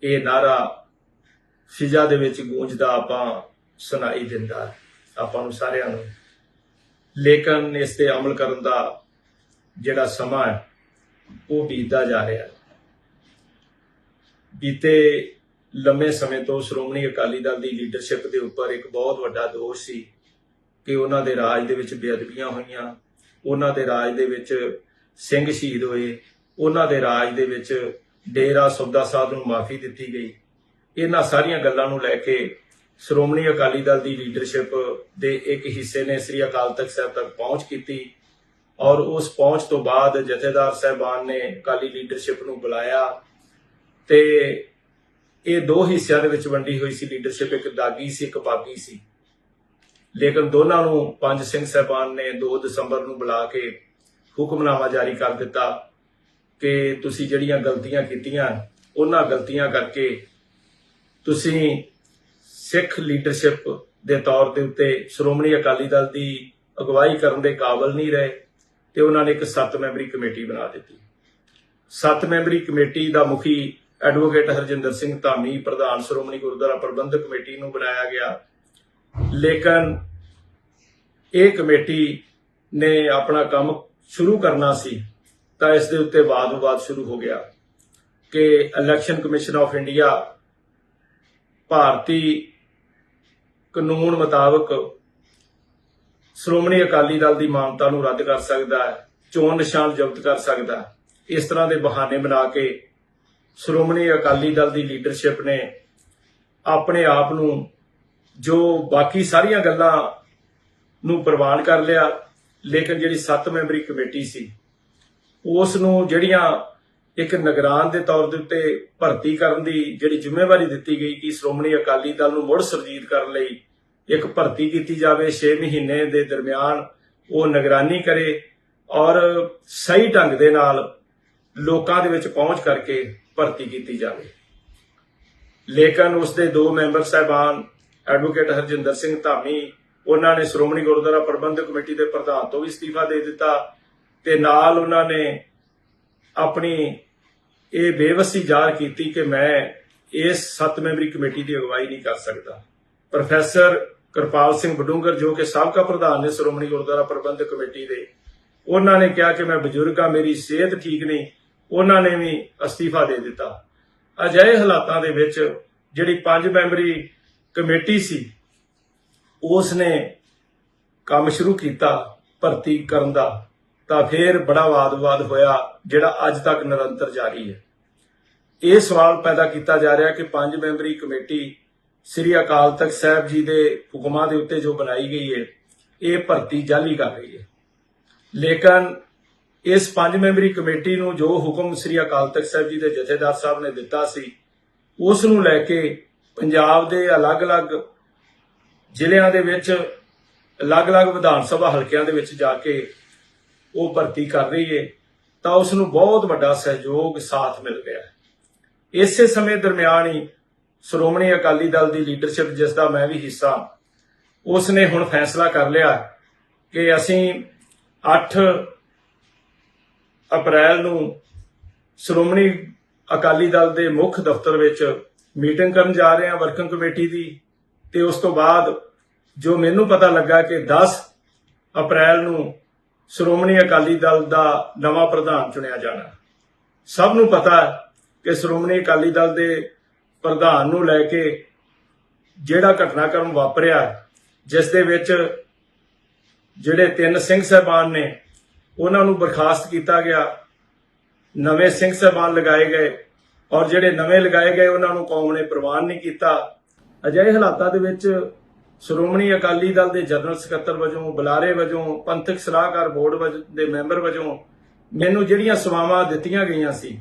ਇਹ ਨਾਰਾ ਫਿਜ਼ਾ ਦੇ ਵਿੱਚ ਗੂੰਜਦਾ ਆਪਾਂ ਸੁਣਾਈ ਦਿੰਦਾ। ਆਪਾਂ ਨੂੰ ਸਾਰਿਆਂ ਨੂੰ। ਲੇਕਿਨ ਇਸ ਤੇ ਅਮਲ ਕਰਨ ਦਾ ਜਿਹੜਾ ਸਮਾਂ ਹੈ, ਉਹ ਬੀਤਦਾ ਜਾ ਰਿਹਾ ਬੀਤੇ ਲੰਮੇ ਸਮੇਂ ਤੋਂ ਸ਼੍ਰੋਮਣੀ ਅਕਾਲੀ ਦਲ ਦੀ ਲੀਡਰਸ਼ਿਪ ਦੇ ਉੱਪਰ ਇੱਕ ਬਹੁਤ ਵੱਡਾ ਦੋਸ਼ ਸੀ ਕਿ ਉਹਨਾਂ ਦੇ ਰਾਜ ਦੇ ਵਿੱਚ ਬੇਅਦਬੀਆਂ ਹੋਈਆਂ, ਉਹਨਾਂ ਦੇ ਰਾਜ ਦੇ ਵਿੱਚ ਸਿੰਘ ਸ਼ਹੀਦ ਹੋਏ, ਉਹਨਾਂ ਦੇ ਰਾਜ ਦੇ ਵਿੱਚ ਡੇਰਾ ਸੌਦਾ ਸਾਹਿਬ ਨੂੰ ਮਾਫੀ ਦਿੱਤੀ ਗਈ। ਇਹਨਾਂ ਸਾਰੀਆਂ ਗੱਲਾਂ ਨੂੰ ਲੈ ਕੇ ਸ਼੍ਰੋਮਣੀ ਅਕਾਲੀ ਦਲ ਦੀ ਲੀਡਰਸ਼ਿਪ ਦੇ ਇੱਕ ਹਿੱਸੇ ਨੇ ਸ੍ਰੀ ਅਕਾਲ ਤਖਤ ਸਾਹਿਬ ਤੱਕ ਪਹੁੰਚ ਕੀਤੀ ਔਰ ਉਸ ਪਹੁੰਚ ਤੋਂ ਬਾਅਦ ਜਥੇਦਾਰ ਸਾਹਿਬਾਨ ਨੇ ਅਕਾਲੀ ਲੀਡਰਸ਼ਿਪ ਨੂੰ ਬੁਲਾਇਆ ਤੇ ਇਹ ਦੋ ਹਿੱਸਿਆਂ ਦੇ ਵਿੱਚ ਵੰਡੀ ਹੋਈ ਸੀ ਲੀਡਰਸ਼ਿਪ ਇੱਕ ਦਾਗੀ ਸੀ, ਇੱਕ ਬਾਗੀ ਸੀ। ਲੇਕਿਨ ਦੋਨਾਂ ਨੂੰ ਪੰਜ ਸਿੰਘ ਸਾਹਿਬਾਨ ਨੇ 2 ਦਸੰਬਰ ਨੂੰ ਬੁਲਾ ਕੇ ਹੁਕਮਨਾਮਾ ਜਾਰੀ ਕਰ ਦਿੱਤਾ ਕਿ ਤੁਸੀਂ ਜਿਹੜੀਆਂ ਗਲਤੀਆਂ ਕੀਤੀਆਂ, ਉਹਨਾਂ ਗਲਤੀਆਂ ਕਰਕੇ ਤੁਸੀਂ ਸਿੱਖ ਲੀਡਰਸ਼ਿਪ ਦੇ ਤੌਰ ਦੇ ਉੱਤੇ ਸ਼੍ਰੋਮਣੀ ਅਕਾਲੀ ਦਲ ਦੀ ਅਗਵਾਈ ਕਰਨ ਦੇ ਕਾਬਲ ਨਹੀਂ ਰਹੇ ਤੇ ਉਹਨਾਂ ਨੇ ਇੱਕ 7 ਮੈਂਬਰੀ ਕਮੇਟੀ ਬਣਾ ਦਿੱਤੀ। 7 ਮੈਂਬਰੀ ਕਮੇਟੀ ਦਾ ਮੁਖੀ ਐਡਵੋਕੇਟ ਹਰਜਿੰਦਰ ਸਿੰਘ ਧਾਮੀ, ਪ੍ਰਧਾਨ ਸ਼੍ਰੋਮਣੀ ਗੁਰਦੁਆਰਾ ਪ੍ਰਬੰਧਕ ਕਮੇਟੀ ਨੂੰ ਬਣਾਇਆ ਗਿਆ। ਲੇਕਿਨ ਇਹ ਕਮੇਟੀ ਨੇ ਆਪਣਾ ਕੰਮ ਸ਼ੁਰੂ ਕਰਨਾ ਸੀ, ਤਾਂ ਇਸ ਦੇ ਉੱਤੇ ਵਾਦ-ਵਿਵਾਦ ਸ਼ੁਰੂ ਹੋ ਗਿਆ ਕਿ ਇਲੈਕਸ਼ਨ ਕਮਿਸ਼ਨ ਆਫ ਇੰਡੀਆ ਭਾਰਤੀ ਕਾਨੂੰਨ ਮੁਤਾਬਕ ਸ਼੍ਰੋਮਣੀ ਅਕਾਲੀ ਦਲ ਦੀ ਮਾਨਤਾ ਨੂੰ ਰੱਦ ਕਰ ਸਕਦਾ ਹੈ, ਚੋਣ ਨਿਸ਼ਾਨ ਜ਼ਬਤ ਕਰ ਸਕਦਾ ਹੈ। ਇਸ ਤਰ੍ਹਾਂ ਦੇ ਬਹਾਨੇ ਬਣਾ ਕੇ ਸ਼੍ਰੋਮਣੀ ਅਕਾਲੀ ਦਲ ਦੀ ਲੀਡਰਸ਼ਿਪ ਨੇ ਆਪਣੇ ਆਪ ਨੂੰ ਜੋ ਬਾਕੀ ਸਾਰੀਆਂ ਗੱਲਾਂ ਨੂੰ ਪ੍ਰਵਾਨ ਕਰ ਲਿਆ, ਲੇਕਿਨ ਜਿਹੜੀ 7 ਮੈਂਬਰੀ ਕਮੇਟੀ ਸੀ ਉਸ ਨੂੰ ਜਿਹੜੀਆਂ ਇੱਕ ਨਿਗਰਾਨ ਦੇ ਤੌਰ ਦੇ ਉੱਤੇ ਭਰਤੀ ਕਰਨ ਦੀ ਜਿਹੜੀ ਜ਼ਿੰਮੇਵਾਰੀ ਦਿੱਤੀ ਗਈ ਕਿ ਸ਼੍ਰੋਮਣੀ ਅਕਾਲੀ ਦਲ ਨੂੰ ਮੁੜ ਸਰਜੀਤ ਕਰਨ ਲਈ ਇੱਕ ਭਰਤੀ ਕੀਤੀ ਜਾਵੇ 6 ਮਹੀਨੇ ਦੇ ਦਰਮਿਆਨ ਉਹ ਨਿਗਰਾਨੀ ਕਰੇ ਔਰ ਸਹੀ ਢੰਗ ਦੇ ਨਾਲ ਲੋਕਾਂ ਦੇ ਵਿੱਚ ਪਹੁੰਚ ਕਰਕੇ ਭਰਤੀ ਕੀਤੀ ਜਾਵੇ। ਲੇਕਿਨ ਉਸ ਦੇ ਦੋ ਮੈਂਬਰ ਸਾਹਿਬਾਨ, ਐਡਵੋਕੇਟ ਹਰਜਿੰਦਰ ਸਿੰਘ ਧਾਮੀ, ਉਹਨਾਂ ਨੇ ਸ਼੍ਰੋਮਣੀ ਗੁਰਦੁਆਰਾ ਪ੍ਰਬੰਧਕ ਕਮੇਟੀ ਦੇ ਪ੍ਰਧਾਨ ਤੋਂ ਵੀ ਅਸਤੀਫਾ ਦੇ ਦਿੱਤਾ ਤੇ ਨਾਲ ਉਹਨਾਂ ਨੇ ਆਪਣੀ ਇਹ ਬੇਵਸੀ ਜ਼ਾਹਰ ਕੀਤੀ ਕਿ ਮੈਂ ਇਸ ਸੱਤ ਮੈਂਬਰੀ ਕਮੇਟੀ ਦੀ ਅਗਵਾਈ ਨਹੀਂ ਕਰ ਸਕਦਾ। ਪ੍ਰੋਫੈਸਰ ਕਿਰਪਾਲ ਸਿੰਘ ਬਡੂੰਗਰ, ਜੋ ਕਿ ਸਾਬਕਾ ਪ੍ਰਧਾਨ ਨੇ ਸ਼੍ਰੋਮਣੀ ਗੁਰਦੁਆਰਾ ਪ੍ਰਬੰਧਕ ਕਮੇਟੀ ਦੇ, ਉਹਨਾਂ ਨੇ ਕਿਹਾ ਕਿ ਮੈਂ ਬਜ਼ੁਰਗ ਹਾਂ ਮੇਰੀ ਸਿਹਤ ਠੀਕ ਨਹੀਂ। ਉਹਨਾਂ ਨੇ ਵੀ ਅਸਤੀਫਾ ਦੇ ਦਿੱਤਾ। ਅਜਿਹੇ ਹਾਲਾਤਾਂ ਦੇ ਵਿੱਚ ਜਿਹੜੀ ਪੰਜ ਮੈਂਬਰੀ ਕਮੇਟੀ ਸੀ ਉਸ ਨੇ ਕੰਮ ਸ਼ੁਰੂ ਕੀਤਾ ਭਰਤੀ ਕਰਨ ਦਾ। ਤਾਂ ਫਿਰ ਬੜਾ ਵਾਦ-ਵਿਵਾਦ ਹੋਇਆ, ਜਿਹੜਾ ਅੱਜ ਤੱਕ ਨਿਰੰਤਰ ਜਾਰੀ ਹੈ। ਇਹ ਸਵਾਲ ਪੈਦਾ ਕੀਤਾ ਜਾ ਰਿਹਾ ਕਿ ਪੰਜ ਮੈਂਬਰੀ ਕਮੇਟੀ ਸ੍ਰੀ ਅਕਾਲ ਤਖਤ ਸਾਹਿਬ ਜੀ ਦੇ ਹੁਕਮਾਂ ਦੇ ਉੱਤੇ ਜੋ ਬਣਾਈ ਗਈ ਹੈ, ਇਹ ਭਰਤੀ ਜਾਲੀ ਕਰ ਰਹੀ ਹੈ। ਲੇਕਿਨ ਇਸ ਪੰਜ ਮੈਂਬਰੀ ਕਮੇਟੀ ਨੂੰ ਜੋ ਹੁਕਮ ਸ੍ਰੀ ਅਕਾਲ ਤਖਤ ਸਾਹਿਬ ਜੀ ਦੇ ਜਥੇਦਾਰ ਸਾਹਿਬ ਨੇ ਦਿੱਤਾ ਸੀ, ਉਸ ਨੂੰ ਲੈ ਕੇ ਪੰਜਾਬ ਦੇ ਅਲੱਗ-ਅਲੱਗ ਜ਼ਿਲ੍ਹਿਆਂ ਦੇ ਵਿੱਚ, ਅਲੱਗ-ਅਲੱਗ ਵਿਧਾਨ ਸਭਾ ਹਲਕਿਆਂ ਦੇ ਵਿੱਚ ਜਾ ਕੇ ਉਹ ਭਰਤੀ ਕਰ ਰਹੀ ਹੈ ਤਾਂ ਉਸ ਨੂੰ ਬਹੁਤ ਵੱਡਾ ਸਹਿਯੋਗ, ਸਾਥ ਮਿਲ ਰਿਹਾ ਹੈ। ਇਸੇ ਸਮੇਂ ਦਰਮਿਆਨ ਹੀ ਸ਼੍ਰੋਮਣੀ ਅਕਾਲੀ ਦਲ ਦੀ ਲੀਡਰਸ਼ਿਪ, ਜਿਸ ਦਾ ਮੈਂ ਵੀ ਹਿੱਸਾ, ਉਸ ਨੇ ਹੁਣ ਫੈਸਲਾ ਕਰ ਲਿਆ ਕਿ ਅਸੀਂ 8 ਅਪ੍ਰੈਲ ਨੂੰ ਸ਼੍ਰੋਮਣੀ ਅਕਾਲੀ ਦਲ ਦੇ ਮੁੱਖ ਦਫ਼ਤਰ ਵਿੱਚ ਮੀਟਿੰਗ ਕਰਨ ਜਾ ਰਹੇ ਹਾਂ, ਵਰਕਿੰਗ ਕਮੇਟੀ ਦੀ। ਤੇ ਉਸ ਤੋਂ ਬਾਅਦ ਜੋ ਮੈਨੂੰ ਪਤਾ ਲੱਗਾ ਕਿ 10 ਅਪ੍ਰੈਲ ਨੂੰ ਸ਼੍ਰੋਮਣੀ ਅਕਾਲੀ ਦਲ ਦਾ ਨਵਾਂ ਪ੍ਰਧਾਨ ਚੁਣਿਆ ਜਾਣਾ। ਸਭ ਨੂੰ ਪਤਾ ਕਿ ਸ਼੍ਰੋਮਣੀ ਅਕਾਲੀ ਦਲ ਦੇ ਪ੍ਰਧਾਨ ਨੂੰ ਲੈ ਕੇ ਜਿਹੜਾ ਘਟਨਾਕ੍ਰਮ ਵਾਪਰਿਆ, ਜਿਸ ਦੇ ਵਿੱਚ ਜਿਹੜੇ ਤਿੰਨ ਸਿੰਘ ਸਹਿਬਾਨ ਨੇ ਉਹਨਾਂ ਨੂੰ ਬਰਖਾਸਤ ਕੀਤਾ ਗਿਆ। ਨਵੇਂ ਸਿੰਘ ਸਹਿਬਾਨ ਲਗਾਏ ਗਏ ਔਰ ਜਿਹੜੇ ਨਵੇਂ ਲਗਾਏ ਗਏ, ਉਹਨਾਂ ਨੂੰ ਕੌਮ ਨੇ ਪ੍ਰਵਾਨ ਨਹੀਂ ਕੀਤਾ। ਅਜਿਹੇ ਹਾਲਾਤਾਂ ਦੇ ਵਿੱਚ ਸ਼੍ਰੋਮਣੀ ਅਕਾਲੀ ਦਲ ਦੇ ਜਨਰਲ ਸਕੱਤਰ ਵਜੋਂ, ਬੁਲਾਰੇ ਵਜੋਂ, ਪੰਥਕ ਸਲਾਹਕਾਰ ਬੋਰਡ ਵਜ- ਦੇ ਮੈਂਬਰ ਵਜੋਂ ਮੈਨੂੰ ਜਿਹੜੀਆਂ ਸੇਵਾਵਾਂ ਦਿੱਤੀਆਂ ਗਈਆਂ ਸੀ,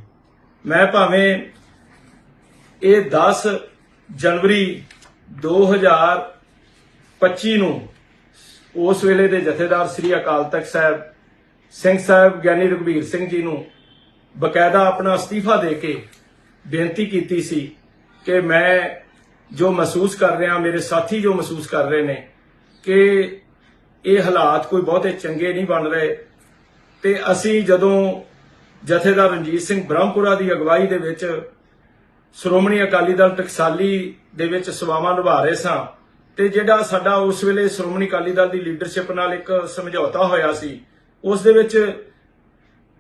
ਮੈਂ ਭਾਵੇਂ ਇਹ 10 ਜਨਵਰੀ 2025 ਨੂੰ ਉਸ ਵੇਲੇ ਦੇ ਜਥੇਦਾਰ ਸ੍ਰੀ ਅਕਾਲ ਤਖਤ ਸਾਹਿਬ ਸਿੰਘ ਸਾਹਿਬ ਗਿਆਨੀ ਰਘਬੀਰ ਸਿੰਘ ਜੀ ਨੂੰ ਬਕਾਇਦਾ ਆਪਣਾ ਅਸਤੀਫਾ ਦੇ ਕੇ ਬੇਨਤੀ ਕੀਤੀ ਸੀ ਕਿ ਮੈਂ ਜੋ ਮਹਿਸੂਸ ਕਰ ਰਿਹਾ, ਮੇਰੇ ਸਾਥੀ ਜੋ ਮਹਿਸੂਸ ਕਰ ਰਹੇ ਨੇ ਕਿ ਇਹ ਹਾਲਾਤ ਕੋਈ ਬਹੁਤੇ ਚੰਗੇ ਨਹੀਂ ਬਣ ਰਹੇ ਤੇ ਅਸੀਂ ਜਦੋਂ ਜਥੇਦਾਰ ਰਣਜੀਤ ਸਿੰਘ ਬ੍ਰਹਮਪੁਰਾ ਦੀ ਅਗਵਾਈ ਦੇ ਵਿੱਚ ਸ਼੍ਰੋਮਣੀ ਅਕਾਲੀ ਦਲ ਟਕਸਾਲੀ ਦੇ ਵਿੱਚ ਸੇਵਾਵਾਂ ਨਿਭਾ ਰਹੇ ਸਾਂ ਤੇ ਜਿਹੜਾ ਸਾਡਾ ਉਸ ਵੇਲੇ ਸ਼੍ਰੋਮਣੀ ਅਕਾਲੀ ਦਲ ਦੀ ਲੀਡਰਸ਼ਿਪ ਨਾਲ ਇੱਕ ਸਮਝੌਤਾ ਹੋਇਆ ਸੀ ਉਸ ਦੇ ਵਿੱਚ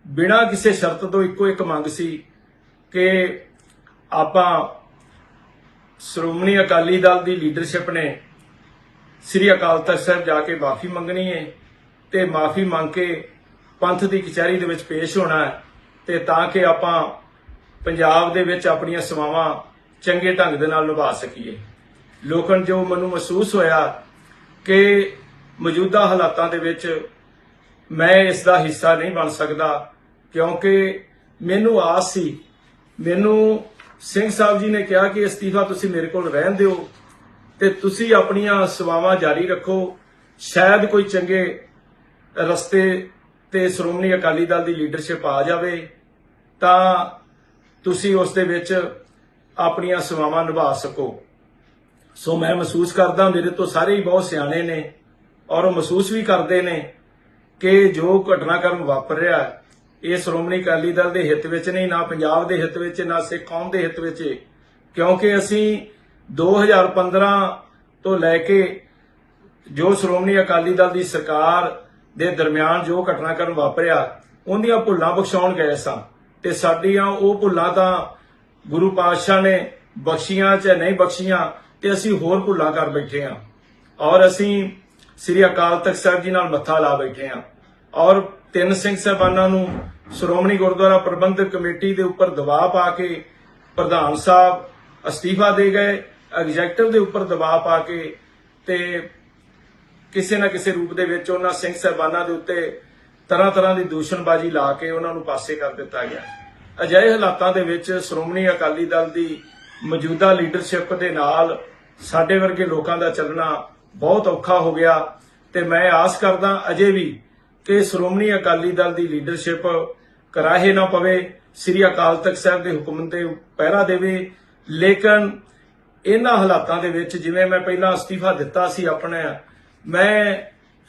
ਬਿਨਾਂ ਕਿਸੇ ਸ਼ਰਤ ਤੋਂ ਇੱਕੋ ਇੱਕ ਮੰਗ ਸੀ ਕਿ ਆਪਾਂ ਸ਼੍ਰੋਮਣੀ ਅਕਾਲੀ ਦਲ ਦੀ ਲੀਡਰਸ਼ਿਪ ਨੇ ਸ੍ਰੀ ਅਕਾਲ ਤਖਤ ਸਾਹਿਬ ਜਾ ਕੇ ਮਾਫੀ ਮੰਗਣੀ ਹੈ ਤੇ ਮਾਫੀ ਮੰਗ ਕੇ ਪੰਥ ਦੀ ਕਚਹਿਰੀ ਦੇ ਵਿੱਚ ਪੇਸ਼ ਹੋਣਾ ਹੈ ਤੇ ਤਾਂ ਕਿ ਆਪਾਂ ਪੰਜਾਬ ਦੇ ਵਿੱਚ ਆਪਣੀਆਂ ਸੇਵਾਵਾਂ ਚੰਗੇ ਢੰਗ ਦੇ ਨਾਲ ਨਿਭਾ ਸਕੀਏ। ਲੋਕਨ ਜੋ ਮੈਨੂੰ ਮਹਿਸੂਸ ਹੋਇਆ ਕਿ ਮੌਜੂਦਾ ਹਾਲਾਤਾਂ ਦੇ ਵਿੱਚ ਮੈਂ ਇਸ ਦਾ ਹਿੱਸਾ ਨਹੀਂ ਬਣ ਸਕਦਾ, ਕਿਉਂਕਿ ਮੈਨੂੰ ਆਸ ਸੀ। ਮੈਨੂੰ ਸਿੰਘ ਸਾਹਿਬ ਜੀ ਨੇ ਕਿਹਾ ਕਿ ਅਸਤੀਫਾ ਤੁਸੀਂ ਮੇਰੇ ਕੋਲ ਰਹਿਣ ਦਿਓ ਤੇ ਤੁਸੀਂ ਆਪਣੀਆਂ ਸੇਵਾਵਾਂ ਜਾਰੀ ਰੱਖੋ। ਸ਼ਾਇਦ ਕੋਈ ਚੰਗੇ ਰਸਤੇ ਤੇ ਸ਼੍ਰੋਮਣੀ ਅਕਾਲੀ ਦਲ ਦੀ ਲੀਡਰਸ਼ਿਪ ਆ ਜਾਵੇ, ਤਾਂ ਤੁਸੀਂ ਉਸ ਦੇ ਵਿੱਚ ਆਪਣੀਆਂ ਸੇਵਾਵਾਂ ਨਿਭਾ ਸਕੋ। ਸੋ ਮੈਂ ਮਹਿਸੂਸ ਕਰਦਾ, ਮੇਰੇ ਤੋਂ ਸਾਰੇ ਹੀ ਬਹੁਤ ਸਿਆਣੇ ਨੇ ਔਰ ਉਹ ਮਹਿਸੂਸ ਵੀ ਕਰਦੇ ਨੇ। ਕਿ ਜੋ ਘਟਨਾਕ੍ਰਮ ਵਾਪਰ ਰਿਹਾ ਇਹ ਸ਼੍ਰੋਮਣੀ ਅਕਾਲੀ ਦਲ ਦੇ ਹਿੱਤ ਵਿੱਚ ਨਹੀਂ, ਨਾ ਪੰਜਾਬ ਦੇ ਹਿੱਤ ਵਿੱਚ, ਨਾ ਸਿੱਖ ਕੌਮ ਦੇ ਹਿੱਤ ਵਿੱਚ ਹੈ। ਕਿਉਂਕਿ ਅਸੀਂ 2015 ਤੋਂ ਲੈ ਕੇ ਜੋ ਸ਼੍ਰੋਮਣੀ ਅਕਾਲੀ ਦਲ ਦੀ ਸਰਕਾਰ ਦੇ ਦਰਮਿਆਨ ਜੋ ਘਟਨਾਕ੍ਰਮ ਵਾਪਰਿਆ ਉਹਦੀਆਂ ਭੁੱਲਾਂ ਬਖਸ਼ਾਉਣ ਗਏ ਸਾਂ। ਤੇ ਸਾਡੀਆਂ ਉਹ ਭੁੱਲਾਂ ਤਾਂ ਗੁਰੂ ਪਾਤਸ਼ਾਹ ਨੇ ਬਖਸ਼ੀਆਂ ਚ ਨਹੀਂ ਬਖਸ਼ੀਆਂ, ਤੇ ਅਸੀਂ ਹੋਰ ਭੁੱਲਾਂ ਕਰ ਬੈਠੇ ਹਾਂ ਔਰ ਅਸੀਂ ਸ੍ਰੀ ਅਕਾਲ ਤਖਤ ਸਾਹਿਬ ਜੀ ਨਾਲ ਮੱਥਾ ਲਾ ਬੈਠੇ ਹਾਂ ਔਰ ਤਿੰਨ ਸਿੰਘ ਸਾਹਿਬਾਨਾਂ ਨੂੰ ਸ਼੍ਰੋਮਣੀ ਗੁਰਦੁਆਰਾ ਪ੍ਰਬੰਧਕ ਕਮੇਟੀ ਦੇ ਉੱਪਰ ਦਬਾਅ ਪਾ ਕੇ ਪ੍ਰਧਾਨ ਸਾਹਿਬ ਅਸਤੀਫਾ ਦੇ ਗਏ, ਐਗਜ਼ੈਕਟਿਵ ਦੇ ਉੱਪਰ ਦਬਾਅ ਪਾ ਕੇ ਤੇ ਕਿਸੇ ਨਾ ਕਿਸੇ ਰੂਪ ਦੇ ਵਿੱਚ ਉਹਨਾਂ ਸਿੰਘ ਸਾਹਿਬਾਨਾਂ ਦੇ ਉੱਤੇ ਤਰ੍ਹਾਂ ਤਰ੍ਹਾਂ ਦੀ ਦੂਸ਼ਣਬਾਜ਼ੀ ਲਾ ਕੇ ਉਹਨਾਂ ਨੂੰ ਪਾਸੇ ਕਰ ਦਿੱਤਾ ਗਿਆ। ਅਜਿਹੇ ਹਾਲਾਤਾਂ ਦੇ ਵਿੱਚ ਸ਼੍ਰੋਮਣੀ ਅਕਾਲੀ ਦਲ ਦੀ ਮੌਜੂਦਾ ਲੀਡਰਸ਼ਿਪ ਦੇ ਨਾਲ ਸਾਡੇ ਵਰਗੇ ਲੋਕਾਂ ਦਾ ਚੱਲਣਾ ਬਹੁਤ ਔਖਾ ਹੋ ਗਿਆ ਤੇ ਮੈਂ ਆਸ ਕਰਦਾ ਅਜੇ ਵੀ ਕਿ ਸ਼੍ਰੋਮਣੀ ਅਕਾਲੀ ਦਲ ਦੀ ਲੀਡਰਸ਼ਿਪ ਕਰਾਹੇ ਨਾ ਪਵੇ, ਸ੍ਰੀ ਅਕਾਲ ਤਖਤ ਸਾਹਿਬ ਦੇ ਹੁਕਮ ਤੇ ਪਹਿਰਾ ਦੇਵੇ। ਲੇਕਿਨ ਇਹਨਾਂ ਹਾਲਾਤਾਂ ਦੇ ਵਿੱਚ ਜਿਵੇਂ ਮੈਂ ਪਹਿਲਾਂ ਅਸਤੀਫਾ ਦਿੱਤਾ ਸੀ ਆਪਣੇ, ਮੈਂ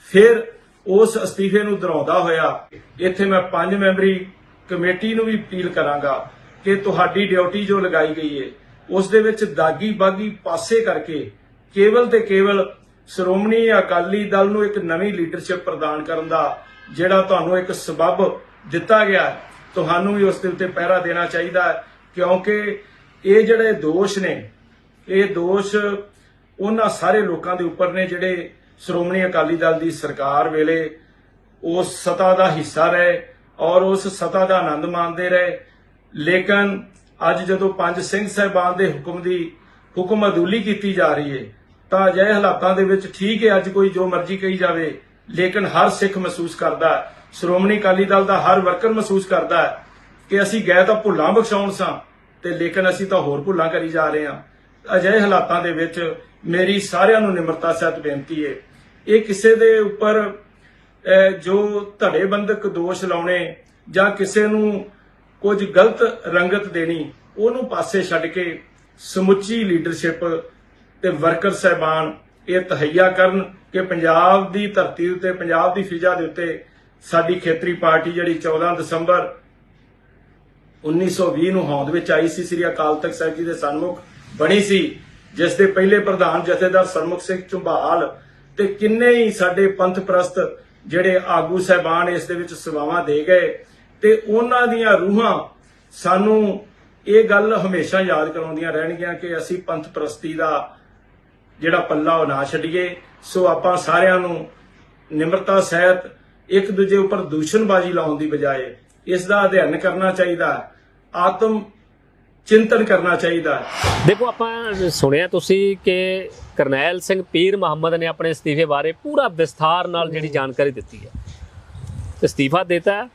ਫਿਰ ਉਸ ਅਸਤੀਫੇ ਨੂੰ ਦੁਹਰਾਉਂਦਾ ਹੋਇਆ। ਇੱਥੇ ਮੈਂ ਪੰਜ ਮੈਂਬਰੀ ਕਮੇਟੀ ਨੂੰ ਵੀ ਅਪੀਲ ਕਰਾਂਗਾ ਕਿ ਤੁਹਾਡੀ ਡਿਊਟੀ ਜੋ ਲਗਾਈ ਗਈ ਹੈ ਉਸ ਦੇ ਵਿੱਚ ਦਾਗੀ ਬਾਗੀ ਪਾਸੇ ਕਰਕੇ ਕੇਵਲ ਤੇ ਕੇਵਲ ਸ਼੍ਰੋਮਣੀ ਅਕਾਲੀ ਦਲ ਨੂੰ ਇੱਕ ਨਵੀਂ ਲੀਡਰਸ਼ਿਪ ਪ੍ਰਦਾਨ ਕਰਨ ਦਾ ਜਿਹੜਾ ਤੁਹਾਨੂੰ ਇੱਕ ਸਬਬ ਦਿੱਤਾ ਗਿਆ ਤੁਹਾਨੂੰ ਵੀ ਉਸ ਦੇ ਉੱਤੇ ਪਹਿਰਾ ਦੇਣਾ ਚਾਹੀਦਾ ਹੈ, ਕਿਉਂਕਿ ਇਹ ਜਿਹੜੇ ਦੋਸ਼ ਨੇ, ਇਹ ਦੋਸ਼ ਉਹਨਾਂ ਸਾਰੇ ਲੋਕਾਂ ਦੇ ਉੱਪਰ ਨੇ ਜਿਹੜੇ ਸ਼੍ਰੋਮਣੀ ਅਕਾਲੀ ਦਲ ਦੀ ਸਰਕਾਰ ਵੇਲੇ ਉਸ ਸਤਾ ਦਾ ਹਿੱਸਾ ਰਹੇ ਔਰ ਉਸ ਸਤਾ ਦਾ ਆਨੰਦ ਮਾਣਦੇ ਰਹੇ। ਲੇਕਿਨ ਅੱਜ ਜਦੋਂ ਪੰਜ ਸਿੰਘ ਸਾਹਿਬਾਨ ਦੇ ਹੁਕਮ ਦੀ ਹੁਕਮ ਅਦੂਲੀ ਕੀਤੀ ਜਾ ਰਹੀ ਹੈ ਤਾਂ ਅਜਿਹੇ ਹਾਲਾਤਾਂ ਦੇ ਵਿੱਚ ਠੀਕ ਹੈ ਅੱਜ ਕੋਈ ਜੋ ਮਰਜ਼ੀ ਕਹੀ ਜਾਵੇ ਲੇਕਿਨ ਹਰ ਸਿੱਖ ਮਹਿਸੂਸ ਕਰਦਾ ਹੈ, ਸ਼੍ਰੋਮਣੀ ਅਕਾਲੀ ਦਲ ਦਾ ਹਰ ਵਰਕਰ ਮਹਿਸੂਸ ਕਰਦਾ ਹੈ ਕਿ ਅਸੀਂ ਗਏ ਤਾਂ ਭੁੱਲਾਂ ਬਖਸ਼ਾਉਣ ਸਾਂ ਤੇ ਲੇਕਿਨ ਅਸੀਂ ਤਾਂ ਹੋਰ ਭੁੱਲਾਂ ਕਰੀ ਜਾ ਰਹੇ ਹਾਂ। ਅਜਿਹੇ ਹਾਲਾਤਾਂ ਦੇ ਵਿੱਚ ਮੇਰੀ ਸਾਰਿਆਂ ਨੂੰ ਨਿਮਰਤਾ ਸਹਿਤ ਬੇਨਤੀ ਹੈ। ਇਹ ਕਿਸੇ ਦੇ ਉੱਪਰ ਜੋ ਧੜੇਬੰਦਕ ਦੋਸ਼ ਲਾਉਣੇ ਜਾਂ ਕਿਸੇ ਨੂੰ ਕੁਝ ਗਲਤ ਰੰਗਤ ਦੇਣੀ ਉਹਨੂੰ ਪਾਸੇ ਛੱਡ ਕੇ ਸਮੁੱਚੀ ਲੀਡਰਸ਼ਿਪ ਤੇ ਵਰਕਰ ਸਹਿਬਾਨ ਇਹ ਤਹਈਆ ਕਰਨ ਕਿ ਪੰਜਾਬ ਦੀ ਧਰਤੀ ਉੱਤੇ, ਪੰਜਾਬ ਦੀ ਫਿਜ਼ਾ ਦੇ ਉੱਤੇ ਸਾਡੀ ਖੇਤਰੀ ਪਾਰਟੀ ਜਿਹੜੀ 14 ਦਸੰਬਰ 1920 ਨੂੰ ਹੋਂਦ ਵਿੱਚ ਆਈ ਸੀ, ਸ੍ਰੀ ਅਕਾਲ ਤਖਤ ਸਾਹਿਬ ਜੀ ਦੇ ਸਨਮੁਖ ਬਣੀ ਸੀ, ਜਿਸ ਦੇ ਪਹਿਲੇ ਪ੍ਰਧਾਨ ਜਥੇਦਾਰ ਸਰਮੁਖ ਸਿੰਘ ਝੁੰਬਾਲ ਤੇ ਕਿੰਨੇ ਹੀ ਸਾਡੇ ਪੰਥ ਪ੍ਰਸਤ ਜਿਹੜੇ ਆਗੂ ਸਹਿਬਾਨ ਇਸ ਦੇ ਵਿੱਚ ਸੇਵਾਵਾਂ ਦੇ ਗਏ ਤੇ ਉਹਨਾਂ ਦੀਆਂ ਰੂਹਾਂ ਸਾਨੂੰ ਇਹ ਗੱਲ ਹਮੇਸ਼ਾ ਯਾਦ ਕਰਾਉਂਦੀਆਂ ਰਹਿਣਗੀਆਂ ਕਿ ਅਸੀਂ ਪੰਥ ਪ੍ਰਸਤੀ ਦਾ ਜਿਹੜਾ ਪੱਲਾ ਉਹ ਨਾ ਛੱਡੀਏ, ਸੋ ਆਪਾਂ ਸਾਰਿਆਂ ਨੂੰ ਨਿਮਰਤਾ, ਸਹਿਤ, ਇੱਕ ਦੂਜੇ ਉੱਪਰ ਦੂਸ਼ਣਬਾਜ਼ੀ ਲਾਉਣ ਦੀ ਬਜਾਏ ਇਸ ਦਾ ਅਧਿਐਨ ਕਰਨਾ ਚਾਹੀਦਾ, ਆਤਮ ਚਿੰਤਨ ਕਰਨਾ ਚਾਹੀਦਾ। ਦੇਖੋ, ਆਪਾਂ ਸੁਣਿਆ ਤੁਸੀਂ ਕਿ ਕਰਨੈਲ ਸਿੰਘ ਪੀਰ ਮੁਹੰਮਦ ਨੇ ਆਪਣੇ ਅਸਤੀਫੇ ਬਾਰੇ ਪੂਰਾ ਵਿਸਥਾਰ ਨਾਲ ਜਿਹੜੀ ਜਾਣਕਾਰੀ ਦਿੱਤੀ ਹੈ। ਅਸਤੀਫਾ ਦਿੱਤਾ,